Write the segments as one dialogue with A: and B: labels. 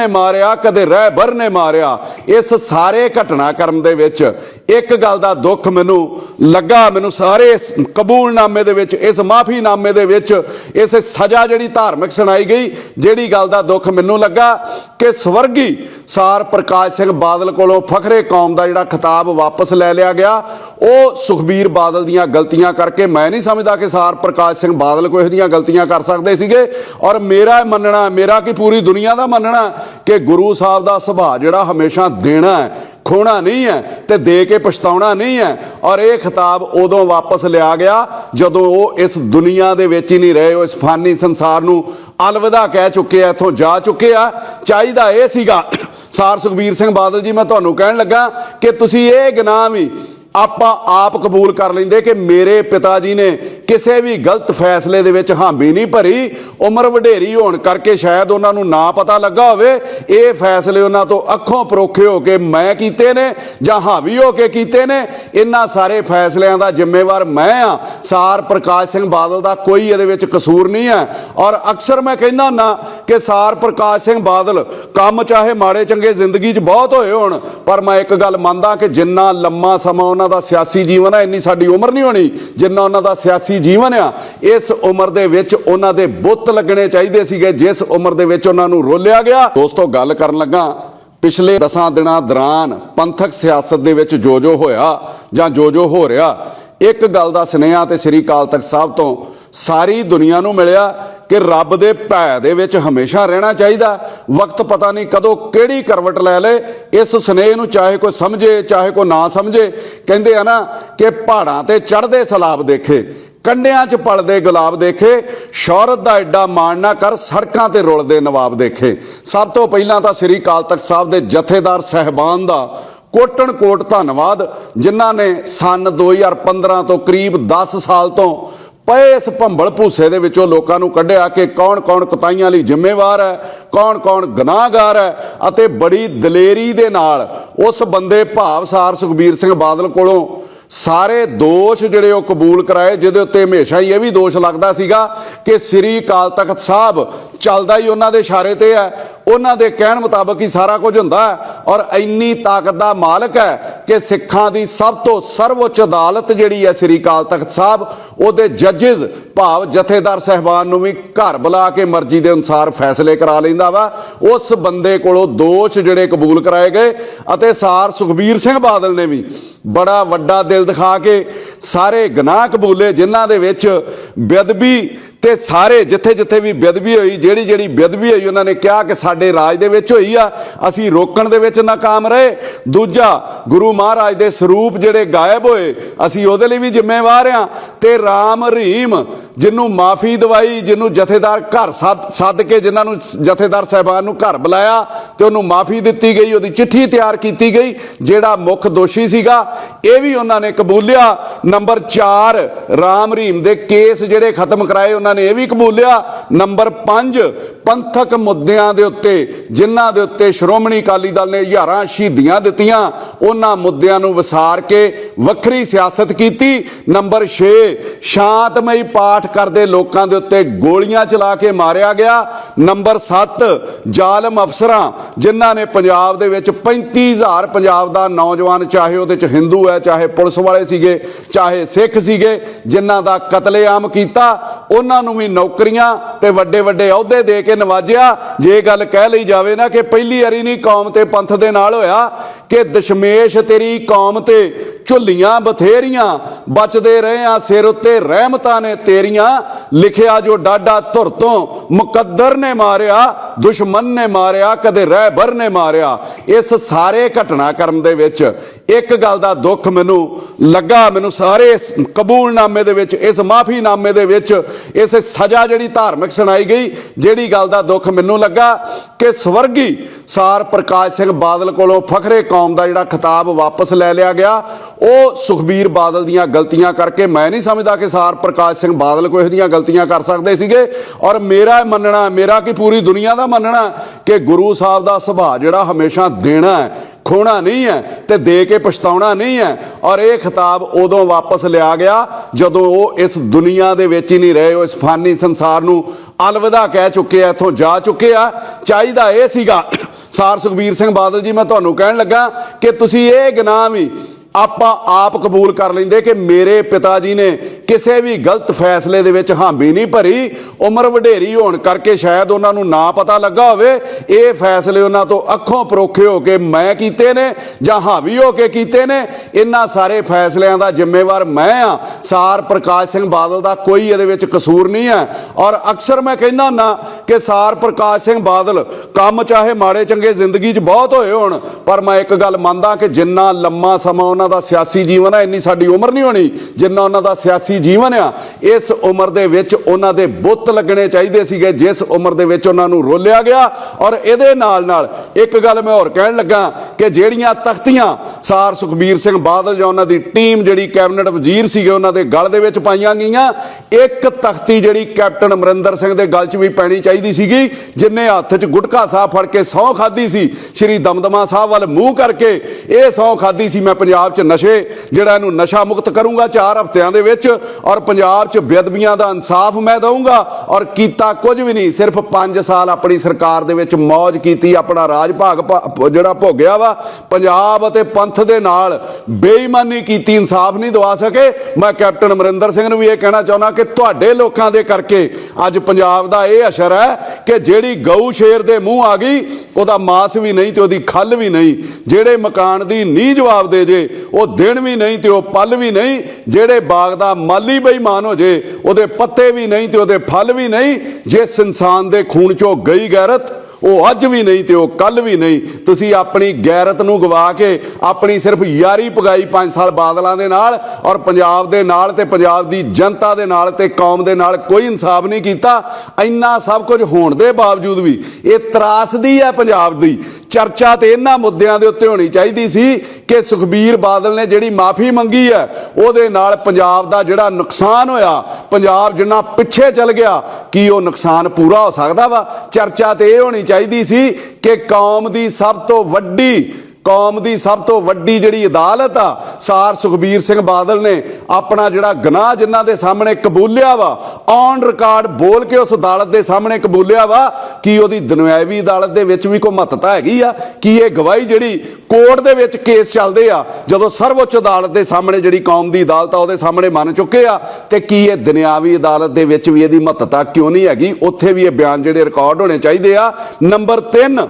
A: ਨੇ ਮਾਰਿਆ, ਕਦੇ ਰਹਿਬਰ ਨੇ ਮਾਰਿਆ। ਇਸ ਸਾਰੇ ਘਟਨਾਕ੍ਰਮ ਦੇ ਵਿੱਚ ਇੱਕ ਗੱਲ ਦਾ ਦੁੱਖ ਮੈਨੂੰ ਲੱਗਾ, ਮੈਨੂੰ ਸਾਰੇ ਕਬੂਲਨਾਮੇ ਦੇ ਵਿੱਚ, ਇਸ ਮਾਫੀਨਾਮੇ ਦੇ ਵਿੱਚ, ਇਸ ਸਜ਼ਾ ਜਿਹੜੀ ਧਾਰਮਿਕ ਸੁਣਾਈ ਗਈ, ਜਿਹੜੀ ਗੱਲ ਦਾ ਦੁੱਖ ਮੈਨੂੰ ਲੱਗਾ ਕਿ ਸਵਰਗੀ ਸਾਰ ਪ੍ਰਕਾਸ਼ ਸਿੰਘ ਬਾਦਲ ਕੋਲੋਂ ਫਖਰੇ ਕੌਮ ਦਾ ਜਿਹੜਾ ਖਿਤਾਬ ਵਾਪਸ ਲੈ ਲਿਆ ਗਿਆ, ਉਹ ਸੁਖਬੀਰ ਬਾਦਲ ਦੀਆਂ ਗਲਤੀਆਂ ਕਰਕੇ, ਮੈਂ ਨਹੀਂ ਸਮਝਦਾ ਕਿ ਸਾਰ ਪ੍ਰਕਾਸ਼ ਸਿੰਘ ਬਾਦਲ ਕੋਈ ਇਹੋ ਜਿਹੀਆਂ ਗਲਤੀਆਂ ਕਰ ਸਕਦੇ ਸੀਗੇ, ਔਰ ਮੇਰਾ ਮੰਨਣਾ, ਮੇਰਾ ਕੀ ਪੂਰੀ ਦੁਨੀਆ ਦਾ ਮੰਨਣਾ ਕਿ ਗੁਰੂ ਸਾਹਿਬ ਦਾ ਸੁਭਾਅ ਜਿਹੜਾ ਹਮੇਸ਼ਾ ਦੇਣਾ ਹੈ, ਖੋਣਾ ਨਹੀਂ ਹੈ ਤੇ ਦੇ ਕੇ ਪਛਤਾਉਣਾ ਨਹੀਂ ਹੈ। ਔਰ ਇਹ ਖਿਤਾਬ ਉਦੋਂ ਵਾਪਸ ਲਿਆ ਗਿਆ ਜਦੋਂ ਉਹ ਇਸ ਦੁਨੀਆ ਦੇ ਵਿੱਚ ਹੀ ਨਹੀਂ ਰਹੇ, ਉਹ ਇਸ ਫਾਨੀ ਸੰਸਾਰ ਨੂੰ ਅਲਵਿਦਾ ਕਹਿ ਚੁੱਕੇ ਆ, ਇੱਥੋਂ ਜਾ ਚੁੱਕੇ ਆ। ਚਾਹੀਦਾ ਇਹ ਸੀਗਾ, ਸਾਰ ਸੁਖਬੀਰ ਸਿੰਘ ਬਾਦਲ ਜੀ, ਮੈਂ ਤੁਹਾਨੂੰ ਕਹਿਣ ਲੱਗਾ ਕਿ ਤੁਸੀਂ ਇਹ ਗੁਨਾਹ ਵੀ ਆਪਾਂ ਆਪ ਕਬੂਲ ਕਰ ਲੈਂਦੇ ਕਿ ਮੇਰੇ ਪਿਤਾ ਜੀ ਨੇ ਕਿਸੇ ਵੀ ਗਲਤ ਫੈਸਲੇ ਦੇ ਵਿੱਚ ਹਾਮੀ ਨਹੀਂ ਭਰੀ, ਉਮਰ ਵਡੇਰੀ ਹੋਣ ਕਰਕੇ ਸ਼ਾਇਦ ਉਹਨਾਂ ਨੂੰ ਨਾ ਪਤਾ ਲੱਗਾ ਹੋਵੇ, ਇਹ ਫੈਸਲੇ ਉਹਨਾਂ ਤੋਂ ਅੱਖੋਂ ਪਰੋਖੇ ਹੋ ਕੇ ਮੈਂ ਕੀਤੇ ਨੇ ਜਾਂ ਹਾਵੀ ਹੋ ਕੇ ਕੀਤੇ ਨੇ, ਇਹਨਾਂ ਸਾਰੇ ਫੈਸਲਿਆਂ ਦਾ ਜ਼ਿੰਮੇਵਾਰ ਮੈਂ ਆ ਸਾਰ ਪ੍ਰਕਾਸ਼ ਸਿੰਘ ਬਾਦਲ ਦਾ ਕੋਈ ਇਹਦੇ ਵਿੱਚ ਕਸੂਰ ਨਹੀਂ ਹੈ। ਔਰ ਅਕਸਰ ਮੈਂ ਕਹਿੰਦਾ ਨਾ ਕਿ ਸਾਰ ਪ੍ਰਕਾਸ਼ ਸਿੰਘ ਬਾਦਲ ਕੰਮ ਚਾਹੇ ਮਾੜੇ ਚੰਗੇ ਜ਼ਿੰਦਗੀ 'ਚ ਬਹੁਤ ਹੋਏ ਹੋਣ, ਪਰ ਮੈਂ ਇੱਕ ਗੱਲ ਮੰਨਦਾ ਕਿ ਜਿੰਨਾ ਲੰਮਾ ਸਮਾਂ ਉਹਨਾਂ ਦਾ ਸਿਆਸੀ ਜੀਵਨ ਹੈ ਇੰਨੀ ਸਾਡੀ ਉਮਰ ਨਹੀਂ ਹੋਣੀ ਜਿੰਨਾ ਉਹਨਾਂ ਦਾ ਸਿਆਸੀ ਜੀਵਨ ਆ। ਇਸ ਉਮਰ ਦੇ ਵਿੱਚ ਉਹਨਾਂ ਦੇ ਬੁੱਤ ਲੱਗਣੇ ਚਾਹੀਦੇ ਸੀਗੇ, ਜਿਸ ਉਮਰ ਦੇ ਵਿੱਚ ਉਹਨਾਂ ਨੂੰ ਰੋਲਿਆ ਗਿਆ। ਦੋਸਤੋ, ਗੱਲ ਕਰਨ ਲੱਗਾ, ਪਿਛਲੇ 10 ਦਿਨਾਂ ਦੌਰਾਨ ਪੰਥਕ ਸਿਆਸਤ ਦੇ ਵਿੱਚ ਜੋ ਜੋ ਹੋਇਆ ਜਾਂ ਜੋ ਜੋ ਹੋ ਰਿਹਾ, ਇੱਕ ਗੱਲ ਦਾ ਸੁਨੇਹਾ ਤੇ ਸ੍ਰੀ ਅਕਾਲ ਤਖਤ ਸਾਹਿਬ ਤੋਂ ਸਾਰੀ ਦੁਨੀਆ ਨੂੰ ਮਿਲਿਆ। ਕਿ ਰੱਬ ਦੇ ਭੈ ਦੇ ਵਿੱਚ ਹਮੇਸ਼ਾ ਰਹਿਣਾ ਚਾਹੀਦਾ। ਵਕਤ ਪਤਾ ਨਹੀਂ ਕਦੋਂ ਕਿਹੜੀ ਕਰਵਟ ਲੈ ਲੇ। ਇਸ ਸੁਨੇਹ ਨੂੰ ਚਾਹੇ ਕੋਈ ਸਮਝੇ, ਚਾਹੇ ਕੋਈ ਨਾ ਸਮਝੇ। ਕਹਿੰਦੇ ਆ ਨਾ ਕਿ ਪਹਾੜਾਂ ਤੇ ਚੜ੍ਹਦੇ ਸਲਾਬ ਦੇਖੇ, ਕੰਡਿਆਂ 'ਚ ਪਲਦੇ ਗੁਲਾਬ ਦੇਖੇ। ਸ਼ੌਹਰਤ ਦਾ ਐਡਾ ਮਾਣ ਨਾ ਕਰ, ਸੜਕਾਂ ਤੇ ਰੁਲਦੇ ਨਵਾਬ ਦੇਖੇ। ਸਭ ਤੋਂ ਪਹਿਲਾਂ ਤਾਂ ਸ੍ਰੀ ਅਕਾਲ ਤਖਤ ਸਾਹਿਬ ਦੇ ਜਥੇਦਾਰ ਸਹਿਬਾਨ ਦਾ ਕੋਟਣ ਕੋਟ ਧੰਨਵਾਦ, ਜਿਨ੍ਹਾਂ ਨੇ ਸਨ 2015 ਤੋਂ ਕਰੀਬ 10 ਸਾਲ ਤੋਂ ਪਏ ਇਸ ਭੰਬਲ ਭੂਸੇ ਦੇ ਵਿੱਚੋਂ ਲੋਕਾਂ ਨੂੰ ਕੱਢਿਆ ਕਿ ਕੌਣ-ਕੌਣ ਕਤਾਈਆਂ ਲਈ ਜ਼ਿੰਮੇਵਾਰ ਹੈ, ਕੌਣ-ਕੌਣ ਗੁਨਾਹਗਾਰ ਹੈ ਅਤੇ ਬੜੀ ਦਲੇਰੀ ਦੇ ਨਾਲ ਉਸ ਬੰਦੇ ਭਾਵਸਾਰ ਸੁਖਬੀਰ ਸਿੰਘ ਬਾਦਲ ਕੋਲੋਂ ਸਾਰੇ ਦੋਸ਼ ਜਿਹੜੇ ਉਹ ਕਬੂਲ ਕਰਾਏ, ਜਿਹਦੇ ਉੱਤੇ ਹਮੇਸ਼ਾ ਹੀ ਇਹ ਵੀ ਦੋਸ਼ ਲੱਗਦਾ ਸੀਗਾ ਕਿ ਸ੍ਰੀ ਅਕਾਲ ਤਖਤ ਸਾਹਿਬ ਚੱਲਦਾ ਹੀ ਉਹਨਾਂ ਦੇ ਇਸ਼ਾਰੇ ਤੇ ਹੈ। ਉਹਨਾਂ ਦੇ ਕਹਿਣ ਮੁਤਾਬਕ ਹੀ ਸਾਰਾ ਕੁਝ ਹੁੰਦਾ ਹੈ ਔਰ ਇੰਨੀ ਤਾਕਤ ਦਾ ਮਾਲਕ ਹੈ ਕਿ ਸਿੱਖਾਂ ਦੀ ਸਭ ਤੋਂ ਸਰਵਉੱਚ ਅਦਾਲਤ ਜਿਹੜੀ ਹੈ ਸ੍ਰੀ ਅਕਾਲ ਤਖਤ ਸਾਹਿਬ, ਉਹਦੇ ਜੱਜਸ ਭਾਵ ਜਥੇਦਾਰ ਸਹਿਬਾਨ ਨੂੰ ਵੀ ਘਰ ਬੁਲਾ ਕੇ ਮਰਜ਼ੀ ਦੇ ਅਨੁਸਾਰ ਫੈਸਲੇ ਕਰਾ ਲੈਂਦਾ ਵਾ। ਉਸ ਬੰਦੇ ਕੋਲੋਂ ਦੋਸ਼ ਜਿਹੜੇ ਕਬੂਲ ਕਰਾਏ ਗਏ ਅਤੇ ਸਾਰ ਸੁਖਬੀਰ ਸਿੰਘ ਬਾਦਲ ਨੇ ਵੀ ਬੜਾ ਵੱਡਾ ਦਿਲ ਦਿਖਾ ਕੇ ਸਾਰੇ ਗੁਨਾਹ ਕਬੂਲੇ ਜਿਨ੍ਹਾਂ ਦੇ ਵਿੱਚ ਬੇਅਦਬੀ ਤੇ ਸਾਰੇ ਜਿੱਥੇ ਜਿੱਥੇ ਵੀ ਬੇਅਦਬੀ ਹੋਈ ਜਿਹੜੀ ਜਿਹੜੀ ਬੇਅਦਬੀ ਹੋਈ, ਉਹਨਾਂ ਨੇ ਕਿਹਾ ਕਿ ਸਾਡੇ ਰਾਜ ਦੇ ਵਿੱਚ ਹੋਈ ਆ, ਅਸੀਂ ਰੋਕਣ ਦੇ ਵਿੱਚ ਨਾਕਾਮ ਰਹੇ। ਦੂਜਾ, ਗੁਰੂ ਮਹਾਰਾਜ ਦੇ ਸਰੂਪ ਜਿਹੜੇ ਗਾਇਬ ਹੋਏ, ਅਸੀਂ ਉਹਦੇ ਲਈ ਵੀ ਜ਼ਿੰਮੇਵਾਰ ਆ। ਤੇ ਰਾਮ ਰਹੀਮ ਜਿਹਨੂੰ ਮਾਫੀ ਦਵਾਈ ਜਿਹਨੂੰ ਜਥੇਦਾਰ ਘਰ ਸੱਦ- ਕੇ ਜਿਨ੍ਹਾਂ ਨੂੰ ਜਥੇਦਾਰ ਸਾਹਿਬਾਨ ਨੂੰ ਘਰ ਬੁਲਾਇਆ ਤੇ ਉਹਨੂੰ ਮਾਫੀ ਦਿੱਤੀ ਗਈ, ਉਹਦੀ ਚਿੱਠੀ ਤਿਆਰ ਕੀਤੀ ਗਈ, ਜਿਹੜਾ ਮੁੱਖ ਦੋਸ਼ੀ ਸੀਗਾ, ਇਹ ਵੀ ਉਹਨਾਂ ਨੇ ਕਬੂਲਿਆ। ਨੰਬਰ 4 ਰਾਮ ਰਹੀਮ ਦੇ ਕੇਸ ਜਿਹੜੇ ਖਤਮ ਕਰਾਏ, ਉਹਨਾਂ ਨੇ ਇਹ ਵੀ ਕਬੂਲਿਆ। ਨੰਬਰ 5 ਪੰਥਕ ਮੁੱਦਿਆਂ ਦੇ ਉੱਤੇ, ਜਿਨ੍ਹਾਂ ਦੇ ਉੱਤੇ ਸ਼੍ਰੋਮਣੀ ਅਕਾਲੀ ਦਲ ਨੇ ਹਜ਼ਾਰਾਂ ਸ਼ਹੀਦੀਆਂ ਦਿੱਤੀਆਂ, ਉਹਨਾਂ ਮੁੱਦਿਆਂ ਨੂੰ ਵਿਸਾਰ ਕੇ ਵੱਖਰੀ ਸਿਆਸਤ ਕੀਤੀ। ਨੰਬਰ 6 ਸ਼ਾਂਤਮਈ ਪਾਠ ਕਰਦੇ ਲੋਕਾਂ ਦੇ ਉੱਤੇ ਗੋਲੀਆਂ ਚਲਾ ਕੇ ਮਾਰਿਆ ਗਿਆ। ਨੰਬਰ 7 ਜ਼ਾਲਮ ਅਫਸਰਾਂ, ਜਿਨ੍ਹਾਂ ਨੇ ਪੰਜਾਬ ਦੇ ਵਿੱਚ 35000 ਪੰਜਾਬ ਦਾ ਨੌਜਵਾਨ, ਚਾਹੇ ਉਹਦੇ ਚ ਹਿੰਦੂ ਹੈ, ਚਾਹੇ ਪੁਲਿਸ ਵਾਲੇ ਸੀਗੇ, ਚਾਹੇ ਸਿੱਖ ਸੀਗੇ, ਜਿਨ੍ਹਾਂ ਦਾ ਕਤਲੇਆਮ ਕੀਤਾ, ਉਹਨਾਂ ਨੂੰ ਵੀ ਨੌਕਰੀਆਂ ਤੇ ਵੱਡੇ ਵੱਡੇ ਅਹੁਦੇ ਦੇ ਕੇ ਨਵਾਜਿਆ। ਜੇ ਗੱਲ ਕਹਿ ਲਈ ਜਾਵੇ ਨਾ ਕਿ ਪਹਿਲੀ ਵਾਰੀ ਨਹੀਂ ਕੌਮ ਤੇ ਪੰਥ ਦੇ ਨਾਲ ਹੋਇਆ ਕਿ ਦਸ਼ਮੇਸ਼ ਤੇਰੀ ਕੌਮ ਤੇ ਝੁੱਲੀਆਂ ਬਥੇਰੀਆਂ ਬਚਦੇ ਰਹੇ ਆ, ਸਿਰ ਉੱਤੇ ਰਹਿਮਤਾਂ ਨੇ ਤੇਰੀਆਂ। ਲਿਖਿਆ ਜੋ ਡਾਡਾ ਧੁਰ ਤੋਂ ਮੁਕੱਦਰ ਨੇ ਮਾਰਿਆ ਦੁਸ਼ਮਣ ਨੇ ਮਾਰਿਆ, ਕਦੇ ਰਹਿਬਰ ਨੇ ਮਾਰਿਆ। ਇਸ ਸਾਰੇ ਘਟਨਾਕ੍ਰਮ ਦੇ ਵਿੱਚ ਇੱਕ ਗੱਲ ਦਾ ਦੁੱਖ ਮੈਨੂੰ ਲੱਗਾ, ਮੈਨੂੰ ਸਾਰੇ ਕਬੂਲਨਾਮੇ ਦੇ ਵਿੱਚ, ਇਸ ਮਾਫੀਨਾਮੇ ਦੇ ਵਿੱਚ, ਇਸ ਸਜ਼ਾ ਜਿਹੜੀ ਧਾਰਮਿਕ ਸੁਣਾਈ ਗਈ, ਜਿਹੜੀ ਗੱਲ ਦਾ ਦੁੱਖ ਮੈਨੂੰ ਲੱਗਾ ਕਿ ਸਵਰਗੀ ਸਾਰ ਪ੍ਰਕਾਸ਼ ਸਿੰਘ ਬਾਦਲ ਕੋਲੋਂ ਫਖਰੇ ਕੌਮ ਦਾ ਜਿਹੜਾ ਖਿਤਾਬ ਵਾਪਸ ਲੈ ਲਿਆ ਗਿਆ, ਉਹ ਸੁਖਬੀਰ ਬਾਦਲ ਦੀਆਂ ਗਲਤੀਆਂ ਕਰਕੇ, ਮੈਂ ਨਹੀਂ ਸਮਝਦਾ ਕਿ ਸਾਰ ਪ੍ਰਕਾਸ਼ ਸਿੰਘ ਬਾਦਲ ਕੋਈ ਇਹੋ ਜਿਹੀਆਂ ਗਲਤੀਆਂ ਕਰ ਸਕਦੇ ਸੀਗੇ, ਔਰ ਮੇਰਾ ਮੰਨਣਾ, ਮੇਰਾ ਕਿ ਪੂਰੀ ਦੁਨੀਆ ਦਾ ਮੰਨਣਾ ਕਿ ਗੁਰੂ ਸਾਹਿਬ ਦਾ ਸੁਭਾਅ ਜਿਹੜਾ ਹਮੇਸ਼ਾ ਦੇਣਾ ਹੈ, ਖੋਣਾ ਨਹੀਂ ਹੈ ਤੇ ਦੇ ਕੇ ਪਛਤਾਉਣਾ ਨਹੀਂ ਹੈ, ਔਰ ਇਹ ਖਿਤਾਬ ਉਦੋਂ ਵਾਪਸ ਲਿਆ ਗਿਆ ਜਦੋਂ ਉਹ ਇਸ ਦੁਨੀਆ ਦੇ ਵਿੱਚ ਹੀ ਨਹੀਂ ਰਹੇ, ਉਹ ਇਸ ਫਾਨੀ ਸੰਸਾਰ ਨੂੰ ਅਲਵਿਦਾ ਕਹਿ ਚੁੱਕੇ ਆ, ਇੱਥੋਂ ਜਾ ਚੁੱਕੇ ਆ। ਚਾਹੀਦਾ ਇਹ ਸੀਗਾ ਸਾਰ ਸੁਖਬੀਰ ਸਿੰਘ ਬਾਦਲ ਜੀ ਮੈਂ ਤੁਹਾਨੂੰ ਕਹਿਣ ਲੱਗਾ ਕਿ ਤੁਸੀਂ ਇਹ ਗੁਨਾਹ ਵੀ ਆਪਾਂ ਆਪ ਕਬੂਲ ਕਰ ਲੈਂਦੇ ਕਿ ਮੇਰੇ ਪਿਤਾ ਜੀ ਨੇ ਕਿਸੇ ਵੀ ਗਲਤ ਫੈਸਲੇ ਦੇ ਵਿੱਚ ਹਾਮੀ ਨਹੀਂ ਭਰੀ, ਉਮਰ ਵਡੇਰੀ ਹੋਣ ਕਰਕੇ ਸ਼ਾਇਦ ਉਹਨਾਂ ਨੂੰ ਨਾ ਪਤਾ ਲੱਗਾ ਹੋਵੇ, ਇਹ ਫੈਸਲੇ ਉਹਨਾਂ ਤੋਂ ਅੱਖੋਂ ਪਰੋਖੇ ਹੋ ਕੇ ਮੈਂ ਕੀਤੇ ਨੇ ਜਾਂ ਹਾਵੀ ਹੋ ਕੇ ਕੀਤੇ ਨੇ, ਇਹਨਾਂ ਸਾਰੇ ਫੈਸਲਿਆਂ ਦਾ ਜ਼ਿੰਮੇਵਾਰ ਮੈਂ ਆ ਸਾਰ ਪ੍ਰਕਾਸ਼ ਸਿੰਘ ਬਾਦਲ ਦਾ ਕੋਈ ਇਹਦੇ ਵਿੱਚ ਕਸੂਰ ਨਹੀਂ ਹੈ। ਔਰ ਅਕਸਰ ਮੈਂ ਕਹਿੰਦਾ ਨਾ ਕਿ ਸਾਰ ਪ੍ਰਕਾਸ਼ ਸਿੰਘ ਬਾਦਲ ਕੰਮ ਚਾਹੇ ਮਾੜੇ ਚੰਗੇ ਜ਼ਿੰਦਗੀ 'ਚ ਬਹੁਤ ਹੋਏ ਹੋਣ, ਪਰ ਮੈਂ ਇੱਕ ਗੱਲ ਮੰਨਦਾ ਕਿ ਜਿੰਨਾ ਲੰਮਾ ਸਮਾਂ ਉਹਨਾਂ ਦਾ ਸਿਆਸੀ ਜੀਵਨ ਆ, ਇੰਨੀ ਸਾਡੀ ਉਮਰ ਨਹੀਂ ਹੋਣੀ ਜਿੰਨਾ ਉਹਨਾਂ ਦਾ ਸਿਆਸੀ ਜੀਵਨ ਆ। ਇਸ ਉਮਰ ਦੇ ਵਿੱਚ ਉਹਨਾਂ ਦੇ ਬੁੱਤ ਲੱਗਣੇ ਚਾਹੀਦੇ ਸੀਗੇ, ਜਿਸ ਉਮਰ ਦੇ ਵਿੱਚ ਉਹਨਾਂ ਨੂੰ ਰੋਲਿਆ ਗਿਆ। ਔਰ ਇਹਦੇ ਨਾਲ ਨਾਲ ਇੱਕ ਗੱਲ ਮੈਂ ਹੋਰ ਕਹਿਣ ਲੱਗਾ ਕਿ ਜਿਹੜੀਆਂ ਤਖਤੀਆਂ ਸਾਰ ਸੁਖਬੀਰ ਸਿੰਘ ਬਾਦਲ ਜਾਂ ਉਹਨਾਂ ਦੀ ਟੀਮ ਜਿਹੜੀ ਕੈਬਨਿਟ ਵਜ਼ੀਰ ਸੀਗੇ, ਉਹਨਾਂ ਦੇ ਗਲ ਦੇ ਵਿੱਚ ਪਾਈਆਂ ਗਈਆਂ, ਇੱਕ ਤਖਤੀ ਜਿਹੜੀ ਕੈਪਟਨ ਅਮਰਿੰਦਰ ਸਿੰਘ ਦੇ ਗਲ 'ਚ ਵੀ ਪੈਣੀ ਚਾਹੀਦੀ ਸੀਗੀ, ਜਿਨੇ ਹੱਥ 'ਚ ਗੁਟਕਾ ਸਾਹਿਬ ਫੜ ਕੇ ਸਹੁੰ ਖਾਦੀ ਸੀ, ਸ਼੍ਰੀ ਦਮਦਮਾ ਸਾਹਿਬ ਵੱਲ ਮੂੰਹ ਕਰਕੇ, ਇਹ ਸਹੁੰ ਖਾਦੀ ਸੀ, ਮੈਂ ਪੰਜਾਬ 'ਚ ਨਸ਼ੇ, ਜਿਹੜਾ ਇਹਨੂੰ ਨਸ਼ਾ ਮੁਕਤ ਕਰੂੰਗਾ 4 ਹਫ਼ਤਿਆਂ ਦੇ ਵਿੱਚ ਔਰ ਪੰਜਾਬ 'ਚ ਬੇਅਦਬੀਆਂ ਦਾ ਇਨਸਾਫ ਮੈਂ ਦਊਂਗਾ ਔਰ ਕੀਤਾ ਕੁਝ ਵੀ ਨਹੀਂ, ਸਿਰਫ 5 ਸਾਲ ਆਪਣੀ ਸਰਕਾਰ ਦੇ ਵਿੱਚ ਮौज ਕੀਤੀ, ਆਪਣਾ ਰਾਜ ਭਾਗ ਜਿਹੜਾ ਭੋਗਿਆ ਵਾ, ਪੰਜਾਬ ਅਤੇ ਪੰਥ ਦੇ ਨਾਲ ਬੇਈਮਾਨੀ ਕੀਤੀ, ਇਨਸਾਫ ਨਹੀਂ ਦਵਾ ਸਕੇ। ਮੈਂ ਕੈਪਟਨ ਅਮਰਿੰਦਰ ਸਿੰਘ ਨੂੰ ਵੀ ਇਹ ਕਹਿਣਾ ਚਾਹੁੰਦਾ ਕਿ ਤੁਹਾਡੇ ਲੋਕਾਂ ਦੇ ਕਰਕੇ ਅੱਜ ਪੰਜਾਬ ਦਾ ਇਹ ਅਸਰ ਹੈ ਕਿ ਜਿਹੜੀ ਗਊ ਸ਼ੇਰ ਦੇ ਮੂੰਹ ਆ ਗਈ, ਉਹਦਾ ਮਾਸ ਵੀ ਨਹੀਂ ਤੇ ਉਹਦੀ ਖੱਲ ਵੀ ਨਹੀਂ। ਜਿਹੜੇ ਮਕਾਨ ਦੀ ਨੀ ਜਵਾਬ ਦੇ ਜੇ ਉਹ ਦਿਨ ਵੀ ਨਹੀਂ ਤੇ ਉਹ ਪਲ ਵੀ ਨਹੀਂ, ਜਿਹੜੇ ਬਾਗ ਦਾ ਮਾਲੀ ਬੇਈਮਾਨ ਹੋ ਜੇ, ਉਹਦੇ ਪੱਤੇ ਵੀ ਨਹੀਂ ਤੇ ਉਹਦੇ ਫਲ ਵੀ ਨਹੀਂ, ਜਿਸ ਇਨਸਾਨ ਦੇ ਖੂਨ ਚੋਂ ਗਈ ਗੈਰਤ, ਉਹ ਅੱਜ ਵੀ ਨਹੀਂ ਤੇ ਉਹ ਕੱਲ ਵੀ ਨਹੀਂ। ਤੁਸੀਂ ਆਪਣੀ ਗੈਰਤ ਨੂੰ ਗਵਾ ਕੇ ਆਪਣੀ ਸਿਰਫ ਯਾਰੀ ਪਗਾਈ 5 ਸਾਲ ਬਾਦਲਾਂ ਦੇ ਨਾਲ ਔਰ ਪੰਜਾਬ ਦੇ ਨਾਲ ਤੇ ਪੰਜਾਬ ਦੀ ਜਨਤਾ ਦੇ ਨਾਲ ਤੇ ਕੌਮ ਦੇ ਨਾਲ ਕੋਈ ਇਨਸਾਫ ਨਹੀਂ ਕੀਤਾ, ਇੰਨਾ ਸਭ ਕੁਝ ਹੋਣ ਦੇ ਬਾਵਜੂਦ ਵੀ, ਇਹ ਤਰਾਸਦੀ ਹੈ ਪੰਜਾਬ ਦੀ। ਚਰਚਾ ਤੇ ਇਹਨਾਂ ਮੁੱਦਿਆਂ ਦੇ ਉੱਤੇ ਹੋਣੀ ਚਾਹੀਦੀ ਸੀ ਕਿ ਸੁਖਬੀਰ ਬਾਦਲ ਨੇ ਜਿਹੜੀ ਮਾਫੀ ਮੰਗੀ ਹੈ, ਉਹਦੇ ਨਾਲ ਪੰਜਾਬ ਦਾ ਜਿਹੜਾ ਨੁਕਸਾਨ ਹੋਇਆ, ਪੰਜਾਬ ਜਿੰਨਾ ਪਿੱਛੇ ਚੱਲ ਗਿਆ, ਕੀ ਉਹ ਨੁਕਸਾਨ ਪੂਰਾ ਹੋ ਸਕਦਾ ਵਾ? ਚਰਚਾ ਤੇ ਇਹ ਹੋਣੀ ਚਾਹੀਦੀ ਸੀ ਕਿ ਕੌਮ ਦੀ ਸਭ ਤੋਂ ਵੱਡੀ ਕੌਮ ਦੀ ਸਭ ਤੋਂ ਵੱਡੀ ਜਿਹੜੀ ਅਦਾਲਤ ਆ, ਸਾਰ ਸੁਖਬੀਰ ਸਿੰਘ ਬਾਦਲ ਨੇ ਆਪਣਾ ਜਿਹੜਾ ਗੁਨਾਹ ਜਿਨ੍ਹਾਂ ਦੇ ਸਾਹਮਣੇ ਕਬੂਲਿਆ ਵਾ ਔਨ ਰਿਕਾਰਡ ਬੋਲ ਕੇ ਉਸ ਅਦਾਲਤ ਦੇ ਸਾਹਮਣੇ ਕਬੂਲਿਆ ਵਾ, ਕੀ ਉਹਦੀ ਦੁਨਿਆਵੀ ਅਦਾਲਤ ਦੇ ਵਿੱਚ ਵੀ ਕੋਈ ਮਹੱਤਤਾ ਹੈਗੀ ਆ? ਕੀ ਇਹ ਗਵਾਹੀ ਜਿਹੜੀ ਕੋਰਟ ਦੇ ਵਿੱਚ ਕੇਸ ਚੱਲਦੇ ਆ, ਜਦੋਂ ਸਰਵਉੱਚ ਅਦਾਲਤ ਦੇ ਸਾਹਮਣੇ ਜਿਹੜੀ ਕੌਮ ਦੀ ਅਦਾਲਤ ਆ, ਉਹਦੇ ਸਾਹਮਣੇ ਮੰਨ ਚੁੱਕੇ ਆ? ਤੇ ਕੀ ਇਹ ਦੁਨਿਆਵੀ ਅਦਾਲਤ ਦੇ ਵਿੱਚ ਵੀ ਇਹਦੀ ਮਹੱਤਤਾ ਕਿਉਂ ਨਹੀਂ ਹੈਗੀ? ਉੱਥੇ ਵੀ ਇਹ ਬਿਆਨ ਜਿਹੜੇ ਰਿਕਾਰਡ ਹੋਣੇ ਚਾਹੀਦੇ ਆ। ਨੰਬਰ 3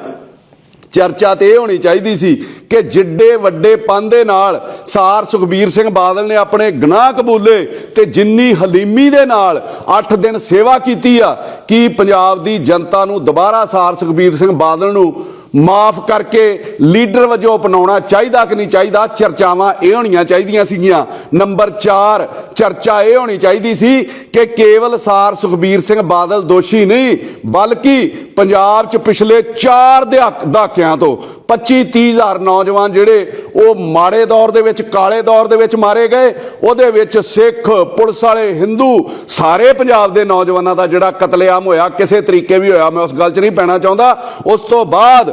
A: ਚਰਚਾ ਤੇ ਇਹ ਹੋਣੀ ਚਾਹੀਦੀ ਸੀ ਕਿ ਜਿੱਡੇ ਵੱਡੇ ਪੰਨ ਦੇ ਨਾਲ ਸਾਰ ਸੁਖਬੀਰ ਸਿੰਘ ਬਾਦਲ ਨੇ ਆਪਣੇ ਗੁਨਾਹ ਕਬੂਲੇ ਤੇ ਜਿੰਨੀ ਹਲੀਮੀ ਦੇ ਨਾਲ 8 ਦਿਨ ਸੇਵਾ ਕੀਤੀ ਆ, ਕੀ ਪੰਜਾਬ ਦੀ ਜਨਤਾ ਨੂੰ ਦੁਬਾਰਾ ਸਾਰ ਸੁਖਬੀਰ ਸਿੰਘ ਬਾਦਲ ਨੂੰ ਮਾਫ ਕਰਕੇ ਲੀਡਰ ਵਜੋਂ ਅਪਣਾਉਣਾ ਚਾਹੀਦਾ ਕਿ ਨਹੀਂ ਚਾਹੀਦਾ, ਚਰਚਾਵਾਂ ਇਹ ਹੋਣੀਆਂ ਚਾਹੀਦੀਆਂ ਸੀਗੀਆਂ। ਨੰਬਰ 4 ਚਰਚਾ ਇਹ ਹੋਣੀ ਚਾਹੀਦੀ ਸੀ ਕਿ ਕੇਵਲ ਸਾਰ ਸੁਖਬੀਰ ਸਿੰਘ ਬਾਦਲ ਦੋਸ਼ੀ ਨਹੀਂ, ਬਲਕਿ ਪੰਜਾਬ 'ਚ ਪਿਛਲੇ 4 ਦਹਾਕਿਆਂ ਤੋਂ 25 30 ਹਜ਼ਾਰ ਨੌਜਵਾਨ ਜਿਹੜੇ ਉਹ ਮਾੜੇ ਦੌਰ ਦੇ ਵਿੱਚ, ਕਾਲੇ ਦੌਰ ਦੇ ਵਿੱਚ ਮਾਰੇ ਗਏ। ਉਹਦੇ ਵਿੱਚ ਸਿੱਖ, ਪੁਲਿਸ ਵਾਲੇ, ਹਿੰਦੂ ਸਾਰੇ ਪੰਜਾਬ ਦੇ ਨੌਜਵਾਨਾਂ ਦਾ ਜਿਹੜਾ ਕਤਲੇਆਮ ਹੋਇਆ, ਕਿਸੇ ਤਰੀਕੇ ਵੀ ਹੋਇਆ, ਮੈਂ ਉਸ ਗੱਲ 'ਚ ਨਹੀਂ ਪੈਣਾ ਚਾਹੁੰਦਾ। ਉਸ ਤੋਂ ਬਾਅਦ